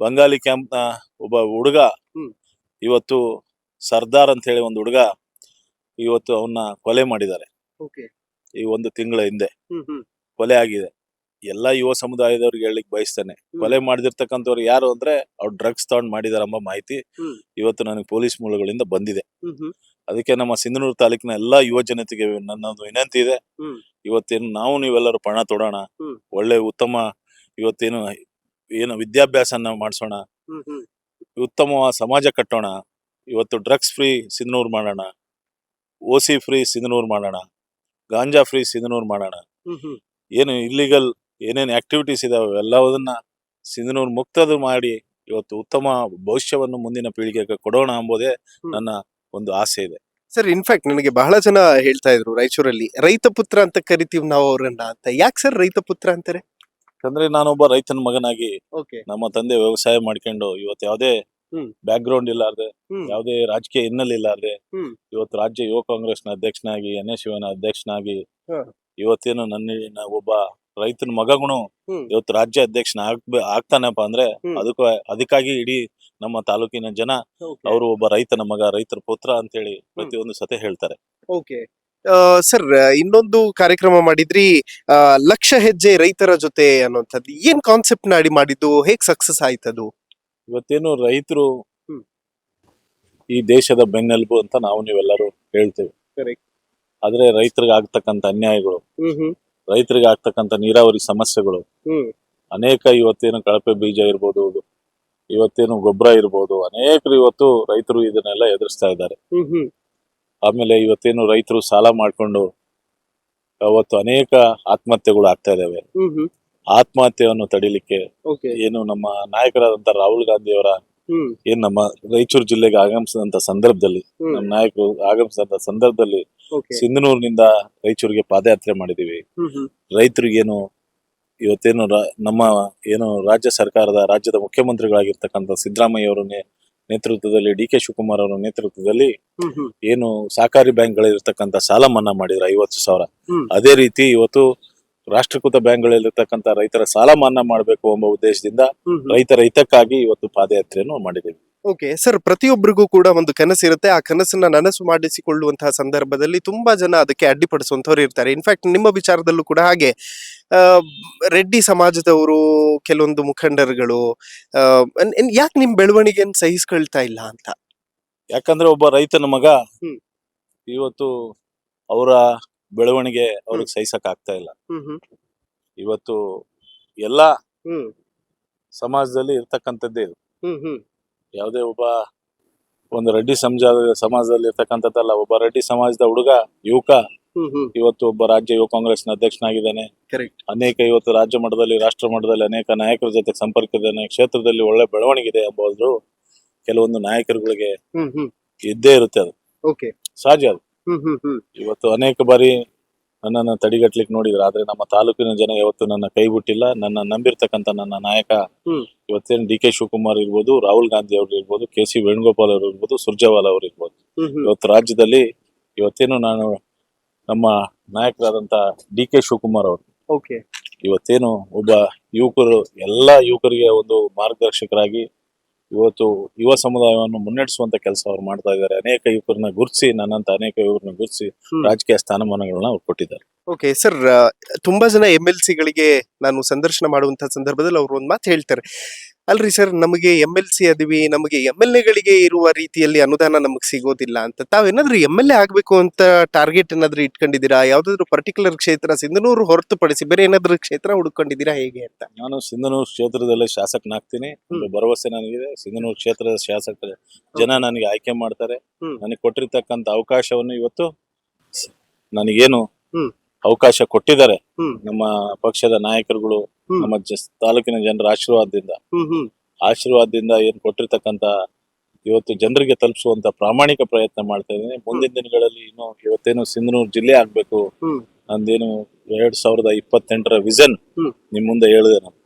ಬಂಗಾಲಿ ಕ್ಯಾಂಪ್ನ ಒಬ್ಬ ಹುಡುಗ ಇವತ್ತು ಸರ್ದಾರ್ ಅಂತ ಹೇಳಿ ಒಂದು ಹುಡುಗ ಇವತ್ತು ಅವನ್ನ ಕೊಲೆ ಮಾಡಿದ್ದಾರೆ. ಈ ಒಂದು ತಿಂಗಳ ಹಿಂದೆ. ಕೊಲೆ ಆಗಿದೆ. ಎಲ್ಲಾ ಯುವ ಸಮುದಾಯದವ್ರಿಗೆ ಹೇಳಲಿಕ್ಕೆ ಬಯಸ್ತಾನೆ. ಕೊಲೆ ಮಾಡಿದಿರ್ತಕ್ಕಂಥವ್ರು ಯಾರು ಅಂದ್ರೆ ಅವ್ರು ಡ್ರಗ್ಸ್ ತಗೊಂಡ್ ಮಾಡಿದಾರೆ ಎಂಬ ಮಾಹಿತಿ ಇವತ್ತು ನನಗೆ ಪೊಲೀಸ್ ಮೂಲಗಳಿಂದ ಬಂದಿದೆ. ಅದಕ್ಕೆ ನಮ್ಮ ಸಿಂಧನೂರು ತಾಲೂಕಿನ ಎಲ್ಲಾ ಯುವ ಜನತೆಗೆ ನನ್ನೊಂದು ವಿನಂತಿ ಇದೆ. ಇವತ್ತೇನು ನಾವು ನೀವೆಲ್ಲರೂ ಪಣ ತೊಡೋಣ. ಒಳ್ಳೆ ಉತ್ತಮ ಇವತ್ತೇನು ಏನು ವಿದ್ಯಾಭ್ಯಾಸನ ಮಾಡಿಸೋಣ. ಉತ್ತಮವಾದ ಸಮಾಜ ಕಟ್ಟೋಣ. ಇವತ್ತು ಡ್ರಗ್ಸ್ ಫ್ರೀ ಸಿಂಧನೂರು ಮಾಡೋಣ. ಓಸಿ ಫ್ರೀ ಸಿಂಧನೂರು ಮಾಡೋಣ ಗಾಂಜಾ ಫ್ರೀ ಸಿಂಧನೂರು ಮಾಡೋಣ. ಏನು ಇಲ್ಲಿಗಲ್ ಏನೇನು ಆಕ್ಟಿವಿಟೀಸ್ ಇದಾವೆ ಎಲ್ಲವನ್ನ ಸಿಂಧನೂರು ಮುಕ್ತದ ಮಾಡಿ ಇವತ್ತು ಉತ್ತಮ ಭವಿಷ್ಯವನ್ನು ಮುಂದಿನ ಪೀಳಿಗೆಗೆ ಕೊಡೋಣ ಎಂಬುದೇ ನನ್ನ ಒಂದು ಆಸೆ ಇದೆ. ಸರ್ ಇನ್ಫ್ಯಾಕ್ಟ್ ನನಗೆ ಬಹಳ ಜನ ಹೇಳ್ತಾ ಇದ್ರು ರಾಯಚೂರಲ್ಲಿ ರೈತ ಪುತ್ರ ಅಂತ ಕರಿತೀವಿ ನಾವು ಅವರನ್ನ ಅಂತ. ಯಾಕೆ ಸರ್ ರೈತ ಪುತ್ರ ಅಂತಾರೆ? ಯಾಕಂದ್ರೆ ನಾನೊಬ್ಬ ರೈತನ ಮಗನಾಗಿ ನಮ್ಮ ತಂದೆ ವ್ಯವಸಾಯ ಮಾಡ್ಕೊಂಡು ಇವತ್ತು ಯಾವುದೇ. ಬ್ಯಾಕ್ ಗ್ರೌಂಡ್ ಇಲ್ಲಾರ್ದೆ ಯಾವುದೇ ರಾಜಕೀಯ ಹಿನ್ನೆಲೆ ಇಲ್ಲಾರ್ದೆ. ಇವತ್ತು ರಾಜ್ಯ ಯುವ ಕಾಂಗ್ರೆಸ್ನ ಅಧ್ಯಕ್ಷನಾಗಿ ಎನ್ ಎಸ್ ಶಿವನ ಅಧ್ಯಕ್ಷನಾಗಿ. ಇವತ್ತೇನು ನನ್ನ ಒಬ್ಬ ರೈತನ ಮಗಗುನು. ಇವತ್ತು ರಾಜ್ಯ ಅಧ್ಯಕ್ಷನ ಆಗ್ಬೇ ಆಗ್ತಾನಪ್ಪ ಅಂದ್ರೆ ಅದಕ್ಕೆ ಅದಕ್ಕ ಅದಕ್ಕಾಗಿ ಇಡೀ ನಮ್ಮ ತಾಲೂಕಿನ ಜನ. ಅವರು ಒಬ್ಬ ರೈತನ ಮಗ ರೈತರ ಪುತ್ರ ಅಂತ ಹೇಳಿ ಪ್ರತಿಯೊಂದು ಸತೆ ಹೇಳ್ತಾರೆ. ಓಕೆ. ಸರ್ ಇನ್ನೊಂದು ಕಾರ್ಯಕ್ರಮ ಮಾಡಿದ್ರಿ ಲಕ್ಷ ಹೆಜ್ಜೆ ರೈತರ ಜೊತೆ ಅನ್ನೋಂಥದ್ದು ಏನ್ ಕಾನ್ಸೆಪ್ಟ್ ನಾಡಿ ಮಾಡಿದ್ದು? ಹೇಗ್ ಸಕ್ಸಸ್ ಆಯ್ತದು? ಇವತ್ತೇನು ರೈತರು ಈ ದೇಶದ ಬೆನ್ನೆಲುಬು ಅಂತ ನಾವು ನೀವೆಲ್ಲರೂ ಹೇಳ್ತೇವೆ. ಆದ್ರೆ ರೈತರಿಗೆ ಆಗ್ತಕ್ಕಂಥ ಅನ್ಯಾಯಗಳು ರೈತರಿಗೆ ಆಗ್ತಕ್ಕಂಥ ನೀರಾವರಿ ಸಮಸ್ಯೆಗಳು ಅನೇಕ ಇವತ್ತೇನು ಕಳಪೆ ಬೀಜ ಇರ್ಬೋದು ಇವತ್ತೇನು ಗೊಬ್ಬರ ಇರ್ಬೋದು ಅನೇಕರು ಇವತ್ತು ರೈತರು ಇದನ್ನೆಲ್ಲ ಎದುರಿಸ್ತಾ ಇದ್ದಾರೆ. ಆಮೇಲೆ ಇವತ್ತೇನು ರೈತರು ಸಾಲ ಮಾಡ್ಕೊಂಡು ಅವತ್ತು ಅನೇಕ ಆತ್ಮಹತ್ಯೆಗಳು ಆಗ್ತಾ ಇದಾವೆ. ಆತ್ಮಹತ್ಯೆಯನ್ನು ತಡಿಲಿಕ್ಕೆ ಓಕೆ ಏನು ನಮ್ಮ ನಾಯಕರಾದಂತ ರಾಹುಲ್ ಗಾಂಧಿ ಅವರ ಹ್ಮ್. ಏನ್ ನಮ್ಮ ರಾಯಚೂರು ಜಿಲ್ಲೆಗೆ ಆಗಮಿಸಿದಂತ ಸಂದರ್ಭದಲ್ಲಿ ಹ್ಮ್. ನಮ್ಮ ನಾಯಕರು ಆಗಮಿಸಿದಂತ ಸಂದರ್ಭದಲ್ಲಿ ಓಕೆ ಸಿಂಧನೂರಿನಿಂದ ರಾಯಚೂರಿಗೆ ಪಾದಯಾತ್ರೆ ಮಾಡಿದೀವಿ ಹ್ಮ್ ಹ್ಮ್. ರೈತರಿಗೇನು ಇವತ್ತೇನು ರಾ- ನಮ್ಮ ಏನು ರಾಜ್ಯ ಸರ್ಕಾರದ ರಾಜ್ಯದ ಮುಖ್ಯಮಂತ್ರಿಗಳಾಗಿರ್ತಕ್ಕಂಥ ಸಿದ್ದರಾಮಯ್ಯ ಅವರ ನೇ- ನೇತೃತ್ವದಲ್ಲಿ ಡಿ ಕೆ ಶಿವಕುಮಾರ್ ಅವರ ನೇತೃತ್ವದಲ್ಲಿ ಹ್ಮ್ ಹ್ಮ್. ಏನು ಸಹಕಾರಿ ಬ್ಯಾಂಕ್ಗಳಿರ್ತಕ್ಕಂಥ ಸಾಲ ಮನ್ನಾ ಮಾಡಿದ್ರು ಐವತ್ತು ಸಾವಿರ. ಹ್ಮ್. ಅದೇ ರೀತಿ ಇವತ್ತು ರಾಷ್ಟ್ರೀಕೃತ ಬ್ಯಾಂಕ್ಗಳಲ್ಲಿರ್ತಕ್ಕಂಥ ರೈತರ ಸಾಲ ಮನ್ನಾ ಮಾಡಬೇಕು ಎಂಬ ಉದ್ದೇಶದಿಂದ ರೈತರ ಹಿತಕ್ಕಾಗಿ ಇವತ್ತು ಪಾದಯಾತ್ರೆಯನ್ನು ಮಾಡಿದ್ದೀವಿ. ಓಕೆ ಸರ್ ಪ್ರತಿಯೊಬ್ಬರಿಗೂ ಕೂಡ ಒಂದು ಕನಸಿರುತ್ತೆ ಆ ಕನಸನ್ನ ನನಸು ಮಾಡಿಸಿಕೊಳ್ಳುವಂತಹ ಸಂದರ್ಭದಲ್ಲಿ ತುಂಬಾ ಜನ ಅದಕ್ಕೆ ಅಡ್ಡಿಪಡಿಸುವಂತವ್ರು ಇರ್ತಾರೆ. ಇನ್ಫ್ಯಾಕ್ಟ್ ನಿಮ್ಮ ವಿಚಾರದಲ್ಲೂ ಕೂಡ ಹಾಗೆ. ಆ, ರೆಡ್ಡಿ ಸಮಾಜದವರು ಕೆಲವೊಂದು ಮುಖಂಡರುಗಳು ಯಾಕೆ ನಿಮ್ ಬೆಳವಣಿಗೆಯನ್ನು ಸಹಿಸ್ಕೊಳ್ತಾ ಇಲ್ಲ ಅಂತ? ಯಾಕಂದ್ರೆ ಒಬ್ಬ ರೈತನ ಮಗ ಇವತ್ತು ಅವರ ಬೆಳವಣಿಗೆ ಅವ್ರಿಗೆ ಸಹಿಸಕ್ ಆಗ್ತಾ ಇಲ್ಲ. ಇವತ್ತು ಎಲ್ಲ ಸಮಾಜದಲ್ಲಿ ಇರ್ತಕ್ಕಂಥದ್ದೇ ಇದು. ಯಾವುದೇ ಒಬ್ಬ ಒಂದು ರೆಡ್ಡಿ ಸಮಾಜ ಸಮಾಜದಲ್ಲಿ ಇರ್ತಕ್ಕಂಥದ್ದಲ್ಲ ಒಬ್ಬ ರೆಡ್ಡಿ ಸಮಾಜದ ಹುಡುಗ ಯುವಕ ಇವತ್ತು ಒಬ್ಬ ರಾಜ್ಯ ಯುವ ಕಾಂಗ್ರೆಸ್ನ ಅಧ್ಯಕ್ಷನಾಗಿದ್ದಾನೆ. ಕರೆಕ್ಟ್ ಅನೇಕ ಇವತ್ತು ರಾಜ್ಯ ಮಟ್ಟದಲ್ಲಿ ರಾಷ್ಟ್ರ ಮಟ್ಟದಲ್ಲಿ ಅನೇಕ ನಾಯಕರ ಜೊತೆ ಸಂಪರ್ಕದಿದ್ದಾನೆ ಕ್ಷೇತ್ರದಲ್ಲಿ ಒಳ್ಳೆ ಬೆಳವಣಿಗೆ ಇದೆ ಎಂಬುದು ಕೆಲವೊಂದು ನಾಯಕರುಗಳಿಗೆ ಇದ್ದೇ ಇರುತ್ತೆ ಅದು. ಸಹಜ ಅದು. ಇವತ್ತು ಅನೇಕ ಬಾರಿ ನನ್ನನ್ನು ತಡೆಗಟ್ಲಿಕ್ಕೆ ನೋಡಿದ್ರು. ಆದ್ರೆ ನಮ್ಮ ತಾಲೂಕಿನ ಜನ ಇವತ್ತು ನನ್ನ ಕೈ ಬಿಟ್ಟಿಲ್ಲ ನನ್ನ ನಂಬಿರ್ತಕ್ಕಂತ ನನ್ನ ನಾಯಕ. ಇವತ್ತೇನು ಡಿ ಕೆ ಶಿವಕುಮಾರ್ ಇರ್ಬೋದು ರಾಹುಲ್ ಗಾಂಧಿ ಅವರು ಇರ್ಬೋದು ಕೆ ಸಿ ವೇಣುಗೋಪಾಲ್ ಅವರು ಇರ್ಬೋದು ಸುರ್ಜೇವಾಲ ಅವರು ಇರ್ಬೋದು. ಇವತ್ತು ರಾಜ್ಯದಲ್ಲಿ ಇವತ್ತೇನು ನಾನು ನಮ್ಮ ನಾಯಕರಾದಂತ ಡಿ ಕೆ ಶಿವಕುಮಾರ್ ಅವರು. ಇವತ್ತೇನು ಒಬ್ಬ ಯುವಕರು ಎಲ್ಲಾ ಯುವಕರಿಗೆ ಒಂದು ಮಾರ್ಗದರ್ಶಕರಾಗಿ ಇವತ್ತು ಯುವ ಸಮುದಾಯವನ್ನು ಮುನ್ನಡೆಸುವಂತ ಕೆಲಸ ಅವ್ರು ಮಾಡ್ತಾ ಇದ್ದಾರೆ. ಅನೇಕ ಯುವಕರನ್ನ ಗುರುತಿಸಿ ನನ್ನಂತ ಅನೇಕ ಯುವಕರನ್ನ ಗುರುತಿಸಿ ರಾಜಕೀಯ ಸ್ಥಾನಮಾನಗಳನ್ನ ಅವ್ರು ಕೊಟ್ಟಿದ್ದಾರೆ. ಓಕೆ ಸರ್ ತುಂಬಾ ಜನ ಎಂ ಎಲ್ ಸಿಗಳಿಗೆ ನಾನು ಸಂದರ್ಶನ ಮಾಡುವಂತಹ ಸಂದರ್ಭದಲ್ಲಿ ಅವರು ಒಂದ್ ಮಾತು ಹೇಳ್ತಾರೆ. ಅಲ್ರಿ ಸರ್ ನಮಗೆ ಎಂ ಎಲ್ ಸಿ ಅದೀವಿ ನಮಗೆ ಎಂ ಎಲ್ ಎಗಳಿಗೆ ಇರುವ ರೀತಿಯಲ್ಲಿ ಅನುದಾನ ನಮಗೆ ಸಿಗೋದಿಲ್ಲ ಅಂತ. ತಾವೇನಾದ್ರೂ ಎಂ ಎಲ್ ಎ ಆಗ್ಬೇಕು ಅಂತ ಟಾರ್ಗೆಟ್ ಏನಾದ್ರೂ ಇಟ್ಕೊಂಡಿದ್ದೀರಾ? ಯಾವ್ದಾದ್ರು ಪರ್ಟಿಕ್ಯುಲರ್ ಕ್ಷೇತ್ರ ಸಿಂಧನೂರು ಹೊರತುಪಡಿಸಿ ಬೇರೆ ಏನಾದ್ರೂ ಕ್ಷೇತ್ರ ಹುಡ್ಕೊಂಡಿದ್ದೀರಾ ಹೇಗೆ ಅಂತ? ನಾನು ಸಿಂಧನೂರು ಕ್ಷೇತ್ರದಲ್ಲಿ ಶಾಸಕನಾಗ್ತೀನಿ. ಒಂದು ಭರವಸೆ ನನಗಿದೆ. ಸಿಂಧನೂರು ಕ್ಷೇತ್ರದ ಶಾಸಕ ಜನ ನನಗೆ ಆಯ್ಕೆ ಮಾಡ್ತಾರೆ. ನನಗೆ ಕೊಟ್ಟಿರ್ತಕ್ಕಂತ ಅವಕಾಶವನ್ನು ಇವತ್ತು ನನಗೇನು ಅವಕಾಶ ಕೊಟ್ಟಿದ್ದಾರೆ. ನಮ್ಮ ಪಕ್ಷದ ನಾಯಕರುಗಳು. ನಮ್ಮ ತಾಲೂಕಿನ ಜನರ ಆಶೀರ್ವಾದದಿಂದ. ಆಶೀರ್ವಾದದಿಂದ ಏನ್ ಕೊಟ್ಟಿರ್ತಕ್ಕಂತ ಇವತ್ತು ಜನರಿಗೆ ತಲುಪಿಸುವಂತ ಪ್ರಾಮಾಣಿಕ ಪ್ರಯತ್ನ ಮಾಡ್ತಾ ಇದ್ದೀನಿ. ಮುಂದಿನ ದಿನಗಳಲ್ಲಿ ಇನ್ನು ಇವತ್ತೇನು ಸಿಂಧನೂರು ಜಿಲ್ಲೆ ಆಗ್ಬೇಕು. ನಂದೇನು ಎರಡ್ ಸಾವಿರದ ಇಪ್ಪತ್ತೆಂಟರ ವಿಷನ್. ನಿಮ್ ಮುಂದೆ ಹೇಳಿದೆ ನಾನು.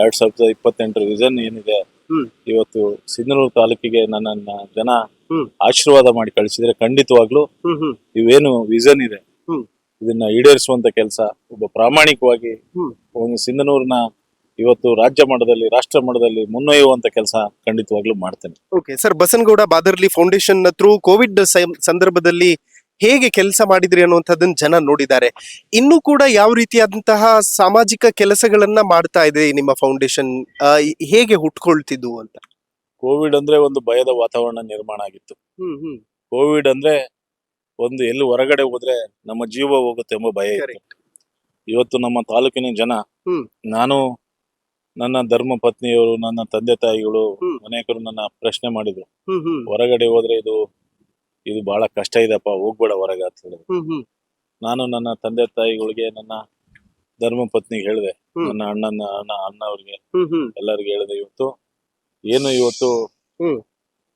ಎರಡ್ ಸಾವಿರದ ಇಪ್ಪತ್ತೆಂಟರ ವಿಷನ್ ಏನಿದೆ ಇವತ್ತು ಸಿಂಧನೂರು ತಾಲೂಕಿಗೆ ನನ್ನನ್ನ ಜನ ಆಶೀರ್ವಾದ ಮಾಡಿ ಕಳಿಸಿದ್ರೆ ಖಂಡಿತವಾಗ್ಲೂ ಇವೇನು ವಿಷನ್ ಇದೆ. ಇದನ್ನ ಈಡೇರಿಸುವಂತ ಕೆಲಸ ಒಬ್ಬ ಪ್ರಾಮಾಣಿಕವಾಗಿ. ಒಂದು ಸಿಂಧನೂರಿನ ಇವತ್ತು ರಾಜ್ಯ ಮಟ್ಟದಲ್ಲಿ ರಾಷ್ಟ್ರ ಮಟ್ಟದಲ್ಲಿ ಮುನ್ನೊಯ್ಯುವಂತ ಕೆಲಸ ಖಂಡಿತವಾಗ್ಲೂ ಮಾಡ್ತೇನೆ. Okay sir Basanagouda Badarli foundation through covid ಸಂದರ್ಭದಲ್ಲಿ ಹೇಗೆ ಕೆಲಸ ಮಾಡಿದ್ರಿ ಅನ್ನುವಂಥದ್ದನ್ನ ಜನ ನೋಡಿದ್ದಾರೆ. ಇನ್ನೂ ಕೂಡ ಯಾವ ರೀತಿಯಾದಂತಹ ಸಾಮಾಜಿಕ ಕೆಲಸಗಳನ್ನ ಮಾಡ್ತಾ ಇದೆ ನಿಮ್ಮ ಫೌಂಡೇಶನ್ ಹೇಗೆ ಹುಟ್ಕೊಳ್ತಿದ್ವು ಅಂತ? ಕೋವಿಡ್ ಅಂದ್ರೆ ಒಂದು ಭಯದ ವಾತಾವರಣ ನಿರ್ಮಾಣ ಆಗಿತ್ತು. ಕೋವಿಡ್ ಅಂದ್ರೆ ಒಂದು ಎಲ್ಲಿ ಹೊರಗಡೆ ಹೋದ್ರೆ ನಮ್ಮ ಜೀವ ಹೋಗುತ್ತೆ ಎಂಬ ಭಯ ಇತ್ತು ಇವತ್ತು ನಮ್ಮ ತಾಲೂಕಿನ ಜನ ನಾನು ನನ್ನ ಧರ್ಮ ಪತ್ನಿಯವರು ನನ್ನ ತಂದೆ ತಾಯಿಗಳು ಅನೇಕರು ನನ್ನ ಪ್ರಶ್ನೆ ಮಾಡಿದ್ರು. ಹೊರಗಡೆ ಹೋದ್ರೆ ಇದು ಇದು ಬಹಳ ಕಷ್ಟ ಇದೆಪ್ಪ ಹೋಗ್ಬೇಡ ಹೊರಗೆ ಅಂತ ಹೇಳಿದ್ರು. ನಾನು ನನ್ನ ತಂದೆ ತಾಯಿಗಳಿಗೆ ನನ್ನ ಧರ್ಮ ಪತ್ನಿಗೆ ಹೇಳಿದೆ. ನನ್ನ ಅಣ್ಣನ ಅಣ್ಣ ಅಣ್ಣ ಅವ್ರಿಗೆ ಎಲ್ಲರಿಗೂ ಹೇಳಿದೆ. ಇವತ್ತು ಏನು ಇವತ್ತು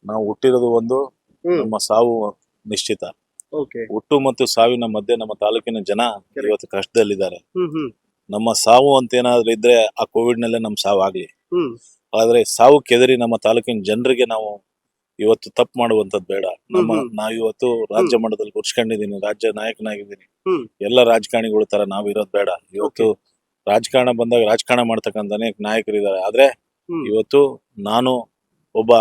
ನಾವು ಹುಟ್ಟಿರೋದು ಒಂದು ನಮ್ಮ ಸಾವು ನಿಶ್ಚಿತ. ಹುಟ್ಟು ಮತ್ತು ಸಾವಿನ ಮಧ್ಯೆ ನಮ್ಮ ತಾಲೂಕಿನ ಜನ. ಇವತ್ತು ಕಷ್ಟದಲ್ಲಿದ್ದಾರೆ. ನಮ್ಮ ಸಾವು ಅಂತ ಏನಾದ್ರು ಇದ್ರೆ ಆ ಕೋವಿಡ್ ನಲ್ಲೇ ನಮ್ ಸಾವು ಆಗ್ಲಿ. ಆದ್ರೆ ಸಾವು ಕೆದರಿ ನಮ್ಮ ತಾಲೂಕಿನ ಜನರಿಗೆ ನಾವು ಇವತ್ತು ತಪ್ಪು ಮಾಡುವಂತದ್ ಬೇಡ. ನಮ್ಮ. ನಾವ್ ಇವತ್ತು ರಾಜ್ಯ ಮಟ್ಟದಲ್ಲಿ ಗುರ್ಸ್ಕೊಂಡಿದೀನಿ ರಾಜ್ಯ ನಾಯಕನಾಗಿದ್ದೀನಿ. ಎಲ್ಲ ರಾಜಕಾರಣಿಗಳ ತರ ನಾವ್ ಇರೋದ್ ಬೇಡ. ಇವತ್ತು ರಾಜಕಾರಣ ಬಂದಾಗ ರಾಜಕಾರಣ ಮಾಡ್ತಕ್ಕಂಥ ಅನೇಕ ನಾಯಕರಿದ್ದಾರೆ. ಆದ್ರೆ ಇವತ್ತು ನಾನು ಒಬ್ಬ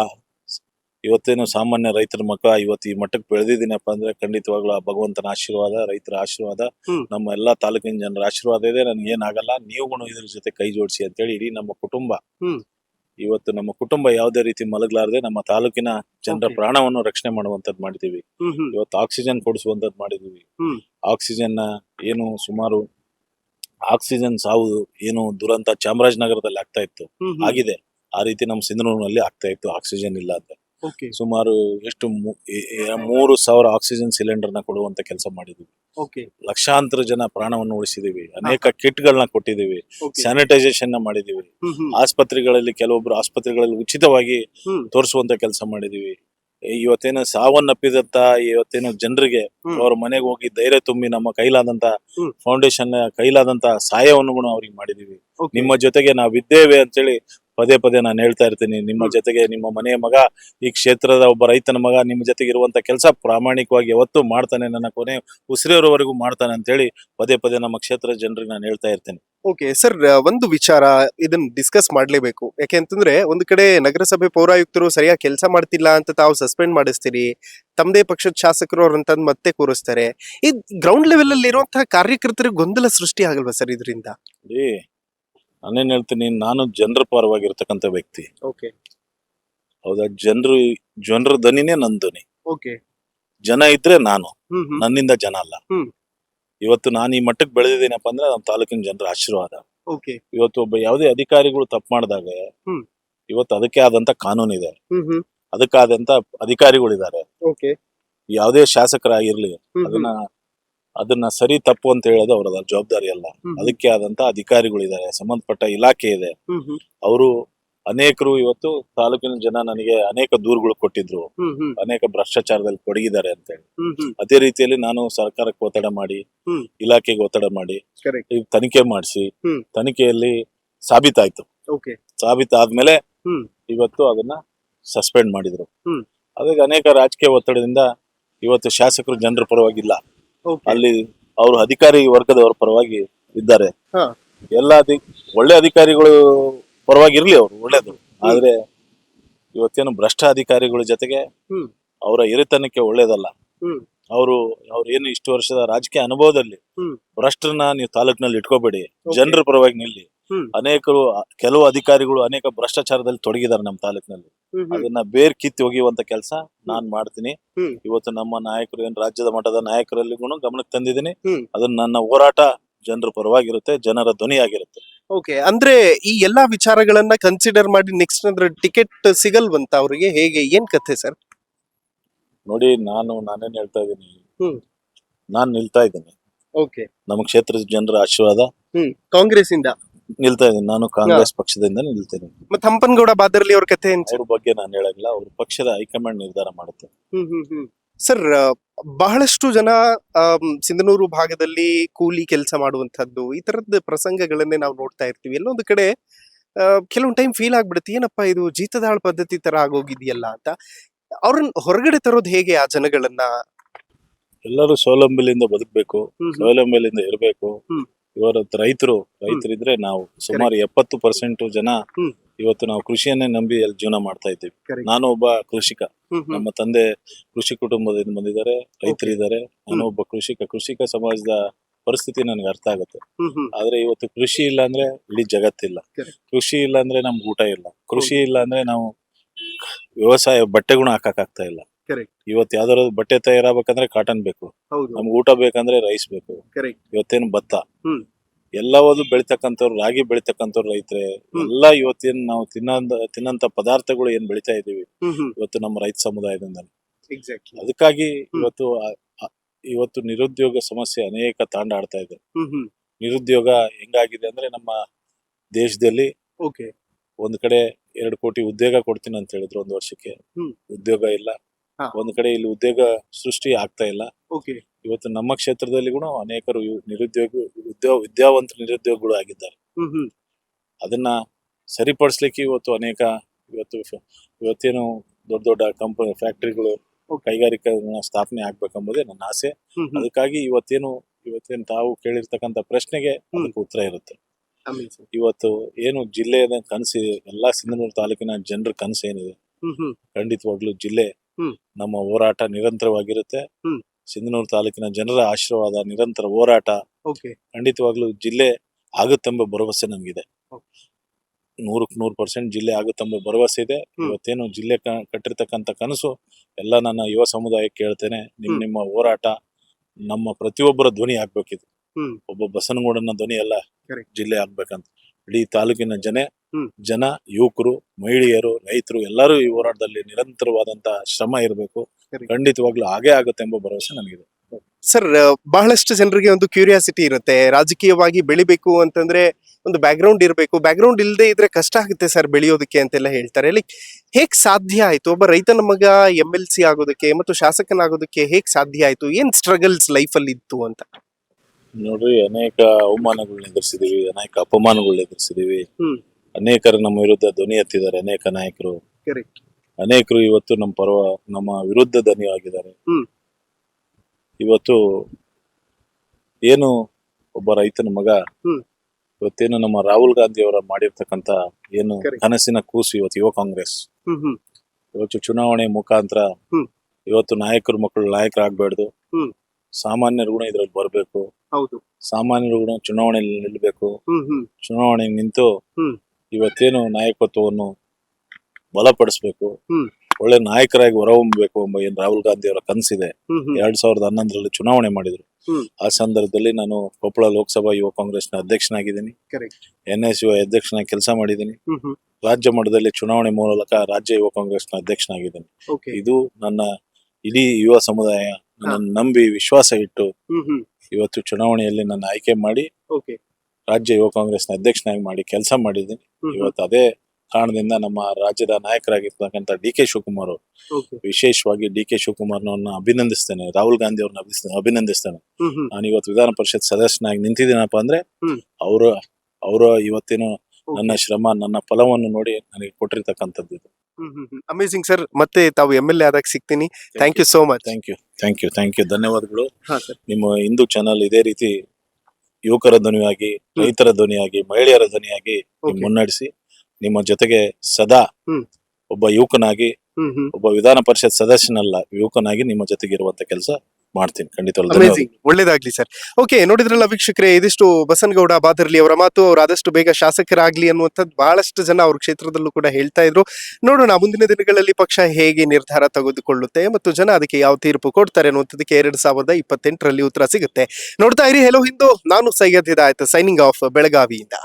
ಇವತ್ತೇನು ಸಾಮಾನ್ಯ ರೈತರ ಮಕ್ಕಳ ಇವತ್ತು ಈ ಮಟ್ಟಕ್ಕೆ ಬೆಳೆದಿದ್ದೀನಪ್ಪ ಅಂದ್ರೆ ಖಂಡಿತವಾಗ್ಲೂ ಆ ಭಗವಂತನ ಆಶೀರ್ವಾದ ರೈತರ ಆಶೀರ್ವಾದ ನಮ್ಮ ಎಲ್ಲಾ ತಾಲೂಕಿನ ಜನರ ಆಶೀರ್ವಾದ ಇದೆ. ನನ್ಗೆ ಏನಾಗಲ್ಲ ನೀವುಗಳು ಇದ್ರ ಜೊತೆ ಕೈ ಜೋಡಿಸಿ ಅಂತೇಳಿ ಇಡೀ ನಮ್ಮ ಕುಟುಂಬ. ಇವತ್ತು ನಮ್ಮ ಕುಟುಂಬ ಯಾವುದೇ ರೀತಿ ಮಲಗಲಾರದೆ ನಮ್ಮ ತಾಲೂಕಿನ ಜನರ ಪ್ರಾಣವನ್ನು ರಕ್ಷಣೆ ಮಾಡುವಂತದ್ ಹ್ಮ್ ಇವತ್ತು ಆಕ್ಸಿಜನ್ ಕೊಡಿಸುವಂತದ್ ಮಾಡಿದೀವಿ. ಆಕ್ಸಿಜನ್ನ ಏನು ಸುಮಾರು ಆಕ್ಸಿಜನ್ ಸಾವು ಏನು ದುರಂತ ಚಾಮರಾಜನಗರದಲ್ಲಿ ಆಗ್ತಾ ಇತ್ತು. ಆಗಿದೆ. ಆ ರೀತಿ ನಮ್ಮ ಸಿಂಧನೂರಿನಲ್ಲಿ ಆಗ್ತಾ ಇತ್ತು. ಆಕ್ಸಿಜನ್ ಇಲ್ಲ ಅಂತ. ಸುಮಾರು ಎಷ್ಟು ಮೂ- ಎ- ಎ- ಮೂರು ಸಾವಿರ ಆಕ್ಸಿಜನ್ ಸಿಲಿಂಡರ್ನ ಕೊಡುವಂತ ಕೆಲಸ ಮಾಡಿದ್ವಿ. ಓಕೆ ಲಕ್ಷಾಂತರ ಜನ ಪ್ರಾಣವನ್ನು ಉಳಿಸಿದೀವಿ. ಅನೇಕ ಕಿಟ್ ಗಳನ್ನ ಕೊಟ್ಟಿದೀವಿ. ಓಕೆ ಸ್ಯಾನಿಟೈಸೇಷನ್ನ ಮಾಡಿದೀವಿ. ಹ್ಮ್ ಹ್ಮ್. ಆಸ್ಪತ್ರೆಗಳಲ್ಲಿ ಕೆಲವೊಬ್ರು ಆಸ್ಪತ್ರೆಗಳಲ್ಲಿ ಉಚಿತವಾಗಿ ಹ್ಮ್. ತೋರಿಸುವಂತ ಕೆಲಸ ಮಾಡಿದೀವಿ. ಇವತ್ತೇನು ಸಾವನ್ನಪ್ಪಿದಂತ ಇವತ್ತೇನು ಜನರಿಗೆ ಹ್ಮ್. ಅವ್ರ ಮನೆಗೆ ಹೋಗಿ ಧೈರ್ಯ ತುಂಬಿ ನಮ್ಮ ಕೈಲಾದಂತ ಹ್ಮ್. ಫೌಂಡೇಶನ್ ಕೈಲಾದಂತ ಸಹಾಯವನ್ನು ಕೂಡ ಅವ್ರಿಗೆ ಮಾಡಿದೀವಿ. ಓಕೆ ನಿಮ್ಮ ಜೊತೆಗೆ ನಾವಿದ್ದೇವೆ ಅಂತೇಳಿ ಪದೇ ಪದೇ ನಾನು ಹೇಳ್ತಾ ಇರ್ತೀನಿ ನಿಮ್ಮ ಜೊತೆಗೆ ನಿಮ್ಮ ಮನೆಯ ಮಗ ಈ ಕ್ಷೇತ್ರದ ಒಬ್ಬ ರೈತನ ಮಗ ನಿಮ್ಮ ಜೊತೆಗೆ ಇರುವಂತ ಕೆಲಸ ಪ್ರಾಮಾಣಿಕವಾಗಿ ಯಾವತ್ತೂ ಮಾಡ್ತಾನೆ ನನ್ನ ಕೊನೆ ಉಸಿರಿಯವರೆಗೂ ಮಾಡ್ತಾನೆ ಅಂತೇಳಿ ಪದೇ ಪದೇ ನಮ್ಮ ಕ್ಷೇತ್ರದ ಜನರಿಗೆ ನಾನು ಹೇಳ್ತಾ ಇರ್ತೇನೆ. ಓಕೆ ಸರ್ ಒಂದು ವಿಚಾರ ಇದನ್ನ ಡಿಸ್ಕಸ್ ಮಾಡ್ಲೇಬೇಕು. ಯಾಕೆಂತಂದ್ರೆ ಒಂದು ಕಡೆ ನಗರಸಭೆ ಪೌರಾಯುಕ್ತರು ಸರಿಯಾಗಿ ಕೆಲಸ ಮಾಡ್ತಿಲ್ಲ ಅಂತ ತಾವು ಸಸ್ಪೆಂಡ್ ಮಾಡಿಸ್ತೀರಿ ತಮ್ಮದೇ ಪಕ್ಷದ ಶಾಸಕರು ಅವ್ರಂತಂದು ಮತ್ತೆ ಕೂರಿಸ್ತಾರೆ. ಈ ಗ್ರೌಂಡ್ ಲೆವೆಲ್ ಅಲ್ಲಿ ಇರುವಂತಹ ಕಾರ್ಯಕರ್ತರಿಗೆ ಗೊಂದಲ ಸೃಷ್ಟಿ ಆಗಲ್ವಾ ಸರ್ ಇದರಿಂದ? ನಾನೇನ್ ಹೇಳ್ತೀನಿ ನಾನು ಜನರ ಪರವಾಗಿರ್ತಕ್ಕಂಥ ವ್ಯಕ್ತಿ. ಓಕೆ ಹೌದಾ? ಜನರು ಜನರ ದನಿನೇ ನನ್ನ ಧ್ವನಿ. ಓಕೆ ಜನ ಇದ್ರೆ ನಾನು. ಹ್ಮ್ ಹ್ಮ್. ನನ್ನಿಂದ ಜನ ಅಲ್ಲ. ಹ್ಮ್. ಇವತ್ತು ನಾನು ಈ ಮಟ್ಟಕ್ಕೆ ಬೆಳೆದಿದ್ದೀನಪ್ಪ ಅಂದ್ರೆ ನಮ್ಮ ತಾಲೂಕಿನ ಜನರ ಆಶೀರ್ವಾದ. ಓಕೆ ಇವತ್ತು ಒಬ್ಬ ಯಾವುದೇ ಅಧಿಕಾರಿಗಳು ತಪ್ಪು ಮಾಡಿದಾಗ ಹ್ಮ್. ಇವತ್ತು ಅದಕ್ಕೆ ಆದಂತ ಹ್ಮ್ ಹ್ಮ್. ಅದಕ್ಕಾದಂತ ಅಧಿಕಾರಿಗಳಿದ್ದಾರೆ. ಓಕೆ ಯಾವುದೇ ಶಾಸಕರಾಗಿರ್ಲಿ ಹ್ಮ್ ಹ್ಮ್. ಅದನ್ನ ಅದನ್ನ ಸರಿ ತಪ್ಪು ಅಂತ ಹೇಳೋದು ಅವರ ಜವಾಬ್ದಾರಿ ಅಲ್ಲ. ಅದಕ್ಕೆ ಆದಂತ ಅಧಿಕಾರಿಗಳಿದ್ದಾರೆ. ಸಂಬಂಧಪಟ್ಟ ಇಲಾಖೆ ಇದೆ. ಅವರು ಅನೇಕರು ಇವತ್ತು ತಾಲೂಕಿನ ಜನ ನನಗೆ ಅನೇಕ ದೂರುಗಳು ಕೊಟ್ಟಿದ್ರು. ಅನೇಕ ಭ್ರಷ್ಟಾಚಾರದಲ್ಲಿ ತೊಡಗಿದ್ದಾರೆ ಅಂತ ಹೇಳಿ ಅದೇ ರೀತಿಯಲ್ಲಿ ನಾನು ಸರ್ಕಾರಕ್ಕೆ ಒತ್ತಡ ಮಾಡಿ. ಇಲಾಖೆಗೆ ಒತ್ತಡ ಮಾಡಿ ತನಿಖೆ ಮಾಡಿಸಿ ತನಿಖೆಯಲ್ಲಿ ಸಾಬೀತಾಯ್ತು. ಸಾಬೀತಾದ್ಮೇಲೆ. ಇವತ್ತು ಅದನ್ನ ಸಸ್ಪೆಂಡ್ ಮಾಡಿದ್ರು. ಅದಕ್ಕೆ ಅನೇಕ ರಾಜಕೀಯ ಒತ್ತಡದಿಂದ ಇವತ್ತು ಶಾಸಕರು ಜನರ ಪರವಾಗಿಲ್ಲ. ಅಲ್ಲಿ ಅವರು ಅಧಿಕಾರಿ ವರ್ಗದವರ ಪರವಾಗಿ ಇದ್ದಾರೆ. ಎಲ್ಲ ಅಧಿ ಒಳ್ಳೆ ಅಧಿಕಾರಿಗಳು ಪರವಾಗಿ ಇರ್ಲಿ ಅವರು ಒಳ್ಳೇದು. ಆದ್ರೆ ಇವತ್ತೇನು ಭ್ರಷ್ಟ ಅಧಿಕಾರಿಗಳ ಜೊತೆಗೆ ಅವರ ಹಿರಿತನಕ್ಕೆ ಒಳ್ಳೇದಲ್ಲ. ಅವರು ಅವ್ರು ಏನು ಇಷ್ಟು ವರ್ಷದ ರಾಜಕೀಯ ಅನುಭವದಲ್ಲಿ ಭ್ರಷ್ಟರನ್ನ ನೀವು ತಾಲೂಕಿನಲ್ಲಿ ಇಟ್ಕೋಬೇಡಿ. ಜನರ ಪರವಾಗಿ ನಿಲ್ಲಿ. ಅನೇಕರು ಕೆಲವು ಅಧಿಕಾರಿಗಳು ಅನೇಕ ಭ್ರಷ್ಟಾಚಾರದಲ್ಲಿ ತೊಡಗಿದ್ದಾರೆ ನಮ್ಮ ತಾಲೂಕಿನಲ್ಲಿ. ಅದನ್ನ ಬೇರ್ ಕಿತ್ತಿ ಒಗೆಯುವಂತ ಕೆಲಸ ನಾನ್ ಮಾಡ್ತೀನಿ. ಇವತ್ತು ನಮ್ಮ ನಾಯಕರು ಏನ್ ರಾಜ್ಯದ ಮಟ್ಟದ ನಾಯಕರಲ್ಲಿಗೂ ಗಮನಕ್ಕೆ ತಂದಿದ್ದೀನಿ. ಅದನ್ನ ನನ್ನ ಹೋರಾಟ ಜನರ ಪರವಾಗಿರುತ್ತೆ ಜನರ ಧ್ವನಿಯಾಗಿರುತ್ತೆ. ಓಕೆ ಅಂದ್ರೆ ಈ ಎಲ್ಲಾ ವಿಚಾರಗಳನ್ನ ಕನ್ಸಿಡರ್ ಮಾಡಿ ನೆಕ್ಸ್ಟ್ ಅಂದ್ರೆ ಟಿಕೆಟ್ ಸಿಗಲ್ವಂತ ಅವ್ರಿಗೆ? ಹೇಗೆ ಏನ್ ಕಥೆ ಸರ್? ನೋಡಿ ನಾನು ನಾನೇನ್ ಹೇಳ್ತಾ ಇದ್ದೀನಿ. ನಾನ್ ನಿಲ್ತಾ ಇದ್ದೀನಿ. ಓಕೆ. ನಮ್ಮ ಕ್ಷೇತ್ರದ ಜನರ ಆಶೀರ್ವಾದ. ಕಾಂಗ್ರೆಸ್ ಇಂದ ನಿಲ್ತಾ ಇದ್ದೀನಿ. ನಾನು ಕಾಂಗ್ರೆಸ್ ಪಕ್ಷದಿಂದ ನಿಲ್ತೀನಿ ಮತ್ತೆ ಹಂಪನಗೌಡ ಬಾದರ್ಲಿ ಅವ್ರ ಕಥೆ ಏನ್ ಅವ್ರ ಬಗ್ಗೆ ನಾನು ಹೇಳಂಗಿಲ್ಲ. ಅವ್ರ ಪಕ್ಷದ ಹೈಕಮಾಂಡ್ ನಿರ್ಧಾರ ಮಾಡುತ್ತೆ. ಹ್ಮ್ ಹ್ಮ್ ಹ್ಮ್. ಸರ್ ಬಹಳಷ್ಟು ಜನ ಸಿಂಧನೂರು ಭಾಗದಲ್ಲಿ ಕೂಲಿ ಕೆಲಸ ಮಾಡುವಂತದ್ದು ಈ ತರದ ಪ್ರಸಂಗಗಳನ್ನೇ ನಾವು ನೋಡ್ತಾ ಇರ್ತೀವಿ. ಎಲ್ಲೊಂದು ಕಡೆ ಕೆಲವೊಂದು ಟೈಮ್ ಫೀಲ್ ಆಗ್ಬಿಡುತ್ತೆ. ಏನಪ್ಪಾ ಇದು ಜೀತದಾಳ್ ಪದ್ಧತಿ ತರ ಆಗೋಗಿದೆಯಲ್ಲ ಅಂತ. ಅವ್ರನ್ನ ಹೊರಗಡೆ ತರೋದು ಹೇಗೆ ಆ ಜನಗಳನ್ನ? ಎಲ್ಲರೂ ಸ್ವಾವಲಂಬಿಲಿಂದ ಬದುಕಬೇಕು. ಸ್ವಾವಲಂಬಿಲಿಂದ ಇರಬೇಕು. ಇವರ ರೈತರು ರೈತರಿದ್ರೆ ನಾವು ಸುಮಾರು ಎಪ್ಪತ್ತು ಪರ್ಸೆಂಟ್ ಜನ ಇವತ್ತು ನಾವು ಕೃಷಿಯನ್ನೇ ನಂಬಿ ಅಲ್ಲಿ ಜೀವನ ಮಾಡ್ತಾ ಇದ್ದೀವಿ. ನಾನು ಒಬ್ಬ ಕೃಷಿಕ. ನಮ್ಮ ತಂದೆ ಕೃಷಿ ಕುಟುಂಬದಿಂದ ಬಂದಿದ್ದಾರೆ ರೈತರಿದ್ದಾರೆ. ನಾನು ಒಬ್ಬ ಕೃಷಿಕ. ಕೃಷಿಕ ಸಮಾಜದ ಪರಿಸ್ಥಿತಿ ನನಗೆ ಅರ್ಥ ಆಗುತ್ತೆ. ಆದ್ರೆ ಇವತ್ತು ಕೃಷಿ ಇಲ್ಲ ಅಂದ್ರೆ ಇಡೀ ಜಗತ್ತಿಲ್ಲ. ಕೃಷಿ ಇಲ್ಲ ಅಂದ್ರೆ ನಮ್ಗೆ ಊಟ ಇಲ್ಲ. ಕೃಷಿ ಇಲ್ಲ ಅಂದ್ರೆ ನಾವು ವ್ಯವಸಾಯ ಬಟ್ಟೆಗುಣ ಹಾಕಕ್ ಆಗ್ತಾ ಇಲ್ಲ. Correct. ಇವತ್ತು ಯಾವ್ದಾದ್ರು ಬಟ್ಟೆ ತಯಾರಾಗಬೇಕಂದ್ರೆ ಕಾಟನ್ ಬೇಕು. ಹೌದು. ನಮ್ಗೆ ಊಟ ಬೇಕಂದ್ರೆ ರೈಸ್ ಬೇಕು. ಕರೆಕ್ಟ್ ಇವತ್ತೇನು ಭತ್ತ? ಹ್ಮ್. ಎಲ್ಲವದು ಬೆಳಿತಕ್ಕಂಥವ್ರು ರಾಗಿ ಬೆಳಿತಕ್ಕಂಥವ್ರು ರೈತರೆ. ಎಲ್ಲ ಇವತ್ತೇನ್ ನಾವು ತಿನ್ನಂತ ತಿನ್ನಂತ ಪದಾರ್ಥಗಳು ಏನ್ ಬೆಳಿತಾ ಇದೀವಿ ಹ್ಮ್ ಹ್ಮ್. ಇವತ್ತು ನಮ್ಮ ರೈತ ಸಮುದಾಯದಿಂದ. ಎಕ್ಸಾಕ್ಟ್ಲಿ ಅದಕ್ಕಾಗಿ ಇವತ್ತು ಆ- ಆ- ಇವತ್ತು ನಿರುದ್ಯೋಗ ಸಮಸ್ಯೆ ಅನೇಕ ತಾಂಡ ಆಡ್ತಾ ಇದೆ. ಹ್ಮ್ ಹ್ಮ್. ನಿರುದ್ಯೋಗ ಹೆಂಗಾಗಿದೆ ಅಂದ್ರೆ ನಮ್ಮ ದೇಶದಲ್ಲಿ ಓಕೆ ಒಂದ್ ಕಡೆ ಎರಡು ಕೋಟಿ ಉದ್ಯೋಗ ಕೊಡ್ತೀನಿ ಅಂತ ಹೇಳಿದ್ರು ಒಂದು ವರ್ಷಕ್ಕೆ. ಹ್ಮ್. ಉದ್ಯೋಗ ಇಲ್ಲ. ಒಂದ್ ಕಡೆ ಇಲ್ಲಿ ಉದ್ಯೋಗ ಸೃಷ್ಟಿ ಆಗ್ತಾ ಇಲ್ಲ. ಓಕೆ. ಇವತ್ತು ನಮ್ಮ ಕ್ಷೇತ್ರದಲ್ಲಿ ಕೂಡ ಅನೇಕರು ನಿರುದ್ಯೋಗ ಉದ್ಯೋಗ ವಿದ್ಯಾವಂತ ನಿರುದ್ಯೋಗಗಳು ಆಗಿದ್ದಾರೆ. ಅದನ್ನ ಸರಿಪಡಿಸ್ಲಿಕ್ಕೆ ಇವತ್ತು ಅನೇಕ ಇವತ್ತು ಇವತ್ತೇನು ದೊಡ್ಡ ದೊಡ್ಡ ಕಂಪನಿ ಫ್ಯಾಕ್ಟರಿಗಳು ಕೈಗಾರಿಕೆಗಳನ್ನ ಸ್ಥಾಪನೆ ಆಗ್ಬೇಕೆಂಬುದೇ ನನ್ನ ಆಸೆ. ಅದಕ್ಕಾಗಿ ಇವತ್ತೇನು ಇವತ್ತೇನು ತಾವು ಕೇಳಿರ್ತಕ್ಕಂಥ ಪ್ರಶ್ನೆಗೆ ಅದಕ್ಕೆ ಉತ್ತರ ಇರುತ್ತೆ. ಇವತ್ತು ಏನು ಜಿಲ್ಲೆಯ ಕನಸು ಎಲ್ಲಾ ಸಿಂಧನೂರು ತಾಲೂಕಿನ ಜನರ ಕನಸು ಏನಿದೆ? ಖಂಡಿತವಾಗ್ಲೂ ಜಿಲ್ಲೆ. ನಮ್ಮ ಹೋರಾಟ ನಿರಂತರವಾಗಿರುತ್ತೆ. ಸಿಂಧನೂರು ತಾಲೂಕಿನ ಜನರ ಆಶೀರ್ವಾದ ನಿರಂತರ ಹೋರಾಟ ಖಂಡಿತವಾಗ್ಲೂ ಜಿಲ್ಲೆ ಆಗುತ್ತೆಂಬ ಭರವಸೆ ನಮಗಿದೆ. ನೂರಕ್ಕೆ ನೂರು ಪರ್ಸೆಂಟ್ ಜಿಲ್ಲೆ ಆಗುತ್ತೆಂಬ ಭರವಸೆ ಇದೆ. ಇವತ್ತೇನು ಜಿಲ್ಲೆ ಕಟ್ಟಿರ್ತಕ್ಕಂಥ ಕನಸು ಎಲ್ಲ ನನ್ನ ಯುವ ಸಮುದಾಯಕ್ಕೆ ಹೇಳ್ತೇನೆ ನಿಮ್ ನಿಮ್ಮ ಹೋರಾಟ ನಮ್ಮ ಪ್ರತಿಯೊಬ್ಬರ ಧ್ವನಿ ಆಗ್ಬೇಕಿದೆ. ಒಬ್ಬ ಬಸನಗೌಡನ ಧ್ವನಿ ಅಲ್ಲ Correct. ಜಿಲ್ಲೆ ಆಗ್ಬೇಕಂತ ಇಡೀ ತಾಲೂಕಿನ ಜನ ಹ್ಮ್. ಜನ ಯುವಕರು ಮಹಿಳೆಯರು ರೈತರು ಎಲ್ಲರೂ ಈ ಹೋರಾಟದಲ್ಲಿ ನಿರಂತರವಾದಂತ ಶ್ರಮ ಇರಬೇಕು. ಖಂಡಿತವಾಗ್ಲೂ ಹಾಗೇ ಆಗುತ್ತೆ ಎಂಬ ಭರವಸೆ ನನಗಿದೆ. ಸರ್ ಬಹಳಷ್ಟು ಜನರಿಗೆ ಒಂದು ಕ್ಯೂರಿಯಾಸಿಟಿ ಇರುತ್ತೆ. ರಾಜಕೀಯವಾಗಿ ಬೆಳಿಬೇಕು ಅಂತಂದ್ರೆ ಒಂದು ಬ್ಯಾಕ್ ಗ್ರೌಂಡ್ ಇರಬೇಕು. ಬ್ಯಾಕ್ ಗ್ರೌಂಡ್ ಇಲ್ಲದೆ ಇದ್ರೆ ಕಷ್ಟ ಆಗುತ್ತೆ ಸರ್ ಬೆಳೆಯೋದಕ್ಕೆ ಅಂತೆಲ್ಲ ಹೇಳ್ತಾರೆ. ಲೈಕ್ ಹೇಗ್ ಸಾಧ್ಯ ಆಯ್ತು? ಒಬ್ಬ ರೈತನ ಮಗ ಎಂ ಎಲ್ ಸಿ ಆಗೋದಕ್ಕೆ ಮತ್ತು ಶಾಸಕನಾಗೋದಕ್ಕೆ ಹೇಗ್ ಸಾಧ್ಯ ಆಯ್ತು? ಏನ್ ಸ್ಟ್ರಗಲ್ಸ್ ಲೈಫ್ ಅಲ್ಲಿ ಇತ್ತು ಅಂತ? ನೋಡ್ರಿ ಅನೇಕ ಅವಮಾನಗಳನ್ನ ಎದುರಿಸಿದೀವಿ ಅನೇಕ ಅಪಮಾನಗಳನ್ನ ಎದುರಿಸಿದೀವಿ ಹ್ಮ್. ಅನೇಕರು ನಮ್ಮ ವಿರುದ್ಧ ಧ್ವನಿ ಎತ್ತಿದ್ದಾರೆ ಅನೇಕ ನಾಯಕರು ಕರೆಕ್ಟ್ ಅನೇಕರು ಇವತ್ತು ನಮ್ಮ ಪರವ ನಮ್ಮ ವಿರುದ್ಧ ಧ್ವನಿ ಆಗಿದ್ದಾರೆ ಹ್ಮ್. ಇವತ್ತು ಏನು ಒಬ್ಬ ರೈತನ ಮಗ ಹ್ಮ್. ಇವತ್ತೇನು ನಮ್ಮ ರಾಹುಲ್ ಗಾಂಧಿ ಅವರ ಮಾಡಿರ್ತಕ್ಕಂತ ಏನು Correct. ಕನಸಿನ ಕೂಸು ಇವತ್ತು ಯುವ ಕಾಂಗ್ರೆಸ್ ಹ್ಮ್ ಹ್ಮ್ ಇವತ್ತು ಚುನಾವಣೆ ಮುಖಾಂತರ ಹ್ಮ್. ಇವತ್ತು ನಾಯಕರು ಮಕ್ಕಳು ನಾಯಕರಾಗಬಾರ್ದು ಹ್ಮ್. ಸಾಮಾನ್ಯರು ಕೂಡ ಇದ್ರಲ್ಲಿ ಬರಬೇಕು ಹೌದು. ಸಾಮಾನ್ಯರು ಕೂಡ ಚುನಾವಣೆಯಲ್ಲಿ ನಿಲ್ಲಬೇಕು. ಹ್ಮ್ ಹ್ಮ್. ಚುನಾವಣೆಗೆ ನಿಂತು ಹ್ಮ್. ಇವತ್ತೇನು ನಾಯಕತ್ವವನ್ನು ಬಲಪಡಿಸಬೇಕು ಹ್ಮ್. ಒಳ್ಳೆ ನಾಯಕರಾಗಿ ಹೊರಹೊಮ್ಮಬೇಕು ಎಂಬ ಏನ್ ರಾಹುಲ್ ಗಾಂಧಿ ಅವರ ಕನಸಿದೆ. ಹ್ಮ್ ಹ್ಮ್. ಎರಡ್ ಸಾವಿರದ ಹನ್ನೊಂದರಲ್ಲಿ ಚುನಾವಣೆ ಮಾಡಿದ್ರು. ಹ್ಮ್. ಆ ಸಂದರ್ಭದಲ್ಲಿ ನಾನು ಕೊಪ್ಪಳ ಲೋಕಸಭಾ ಯುವ ಕಾಂಗ್ರೆಸ್ನ ಅಧ್ಯಕ್ಷನಾಗಿದ್ದೀನಿ. ಎನ್ ಎಸ್ ಯು ಅಧ್ಯಕ್ಷನಾಗಿ ಕೆಲಸ ಮಾಡಿದ್ದೀನಿ. ಹ್ಮ್ ಹ್ಮ್. ರಾಜ್ಯ ಮಟ್ಟದಲ್ಲಿ ಚುನಾವಣೆ ಮೂಲಕ ರಾಜ್ಯ ಯುವ ಕಾಂಗ್ರೆಸ್ನ ಅಧ್ಯಕ್ಷನಾಗಿದ್ದೀನಿ. ಓಕೆ ಇದು ನನ್ನ ಇಡೀ ಯುವ ಸಮುದಾಯ ನನ್ನ ನಂಬಿ ವಿಶ್ವಾಸ ಇಟ್ಟು ಹ್ಮ್ ಹ್ಮ್. ಇವತ್ತು ಚುನಾವಣೆಯಲ್ಲಿ ನನ್ನ ಆಯ್ಕೆ ಮಾಡಿ ಓಕೆ. ರಾಜ್ಯ ಯುವ ಕಾಂಗ್ರೆಸ್ನ ಅಧ್ಯಕ್ಷನಾಗಿ ಮಾಡಿ ಕೆಲಸ ಮಾಡಿದ್ದೀನಿ. ಇವತ್ತು ಅದೇ ಕಾರಣದಿಂದ ನಮ್ಮ ರಾಜ್ಯದ ನಾಯಕರಾಗಿರ್ತಕ್ಕಂಥ ಡಿ ಕೆ ಶಿವಕುಮಾರ್ ಅವರು ವಿಶೇಷವಾಗಿ ಡಿ ಕೆ ಶಿವಕುಮಾರ್ನವ್ರನ್ನ ಅಭಿನಂದಿಸ್ತೇನೆ. ರಾಹುಲ್ ಗಾಂಧಿ ಅವ್ರನ್ನ ಅಭಿನಂದಿಸ್ತೇನೆ. ನಾನು ಇವತ್ತು ವಿಧಾನ ಪರಿಷತ್ ಸದಸ್ಯನಾಗಿ ನಿಂತಿದ್ದೀನಪ್ಪ ಅಂದ್ರೆ ಅವರು ಅವರ ಇವತ್ತಿನ ನನ್ನ ಶ್ರಮ ನನ್ನ ಫಲವನ್ನು ನೋಡಿ ನನಗೆ ಕೊಟ್ಟಿರ್ತಕ್ಕಂಥದ್ದು ಅಮೇಸಿಂಗ್ ಸರ್ ಮತ್ತೆ ತಾವು ಎಂ ಎಲ್ ಎ ಆದಾಗ ಸಿಗ್ತೀನಿ. Thank you so much thank you thank you thank you ಧನ್ಯವಾದಗಳು. ನಿಮ್ಮ ಹಿಂದೂ ಚಾನಲ್ ಇದೇ ರೀತಿ ಯುವಕರ ಧ್ವನಿಯಾಗಿ ರೈತರ ಧ್ವನಿಯಾಗಿ ಮಹಿಳೆಯರ ಧ್ವನಿಯಾಗಿ ಮುನ್ನಡೆಸಿ. ನಿಮ್ಮ ಜೊತೆಗೆ ಸದಾ ಒಬ್ಬ ಯುವಕನಾಗಿ ಒಬ್ಬ ವಿಧಾನ ಪರಿಷತ್ ಸದಸ್ಯನಲ್ಲ ಯುವಕನಾಗಿ ನಿಮ್ಮ ಜೊತೆಗೆ ಇರುವಂತ ಕೆಲಸ ಮಾಡ್ತೀನಿ, ಖಂಡಿತ ಒಳ್ಳೇದಾಗ್ಲಿ ಸರ್. ಓಕೆ ನೋಡಿದ್ರಲ್ಲ ವೀಕ್ಷಕರೇ, ಇದಿಷ್ಟು ಬಸನಗೌಡ ಬಾದರ್ಲಿ ಅವರ ಮಾತು, ಅವ್ರು ಆದಷ್ಟು ಬೇಗ ಶಾಸಕರಾಗ್ಲಿ ಅನ್ನುವಂಥದ್ದು ಬಹಳಷ್ಟು ಜನ ಅವ್ರ ಕ್ಷೇತ್ರದಲ್ಲೂ ಕೂಡ ಹೇಳ್ತಾ ಇದ್ರು. ನೋಡೋಣ, ಮುಂದಿನ ದಿನಗಳಲ್ಲಿ ಪಕ್ಷ ಹೇಗೆ ನಿರ್ಧಾರ ತೆಗೆದುಕೊಳ್ಳುತ್ತೆ ಮತ್ತು ಜನ ಅದಕ್ಕೆ ಯಾವ ತೀರ್ಪು ಕೊಡ್ತಾರೆ ಅನ್ನುವಂಥದ್ದಕ್ಕೆ ಎರಡ್ ಸಾವಿರದ ಇಪ್ಪತ್ತೆಂಟರಲ್ಲಿ ಉತ್ತರ ಸಿಗುತ್ತೆ. ನೋಡ್ತಾ ಇರಿ ಹೆಲೋ ಹಿಂದೂ. ನಾನು ಸೈಯದ್ ಹಿದಾಯತ್ ಸೈನಿಂಗ್ ಆಫ್ ಬೆಳಗಾವಿಯಿಂದ.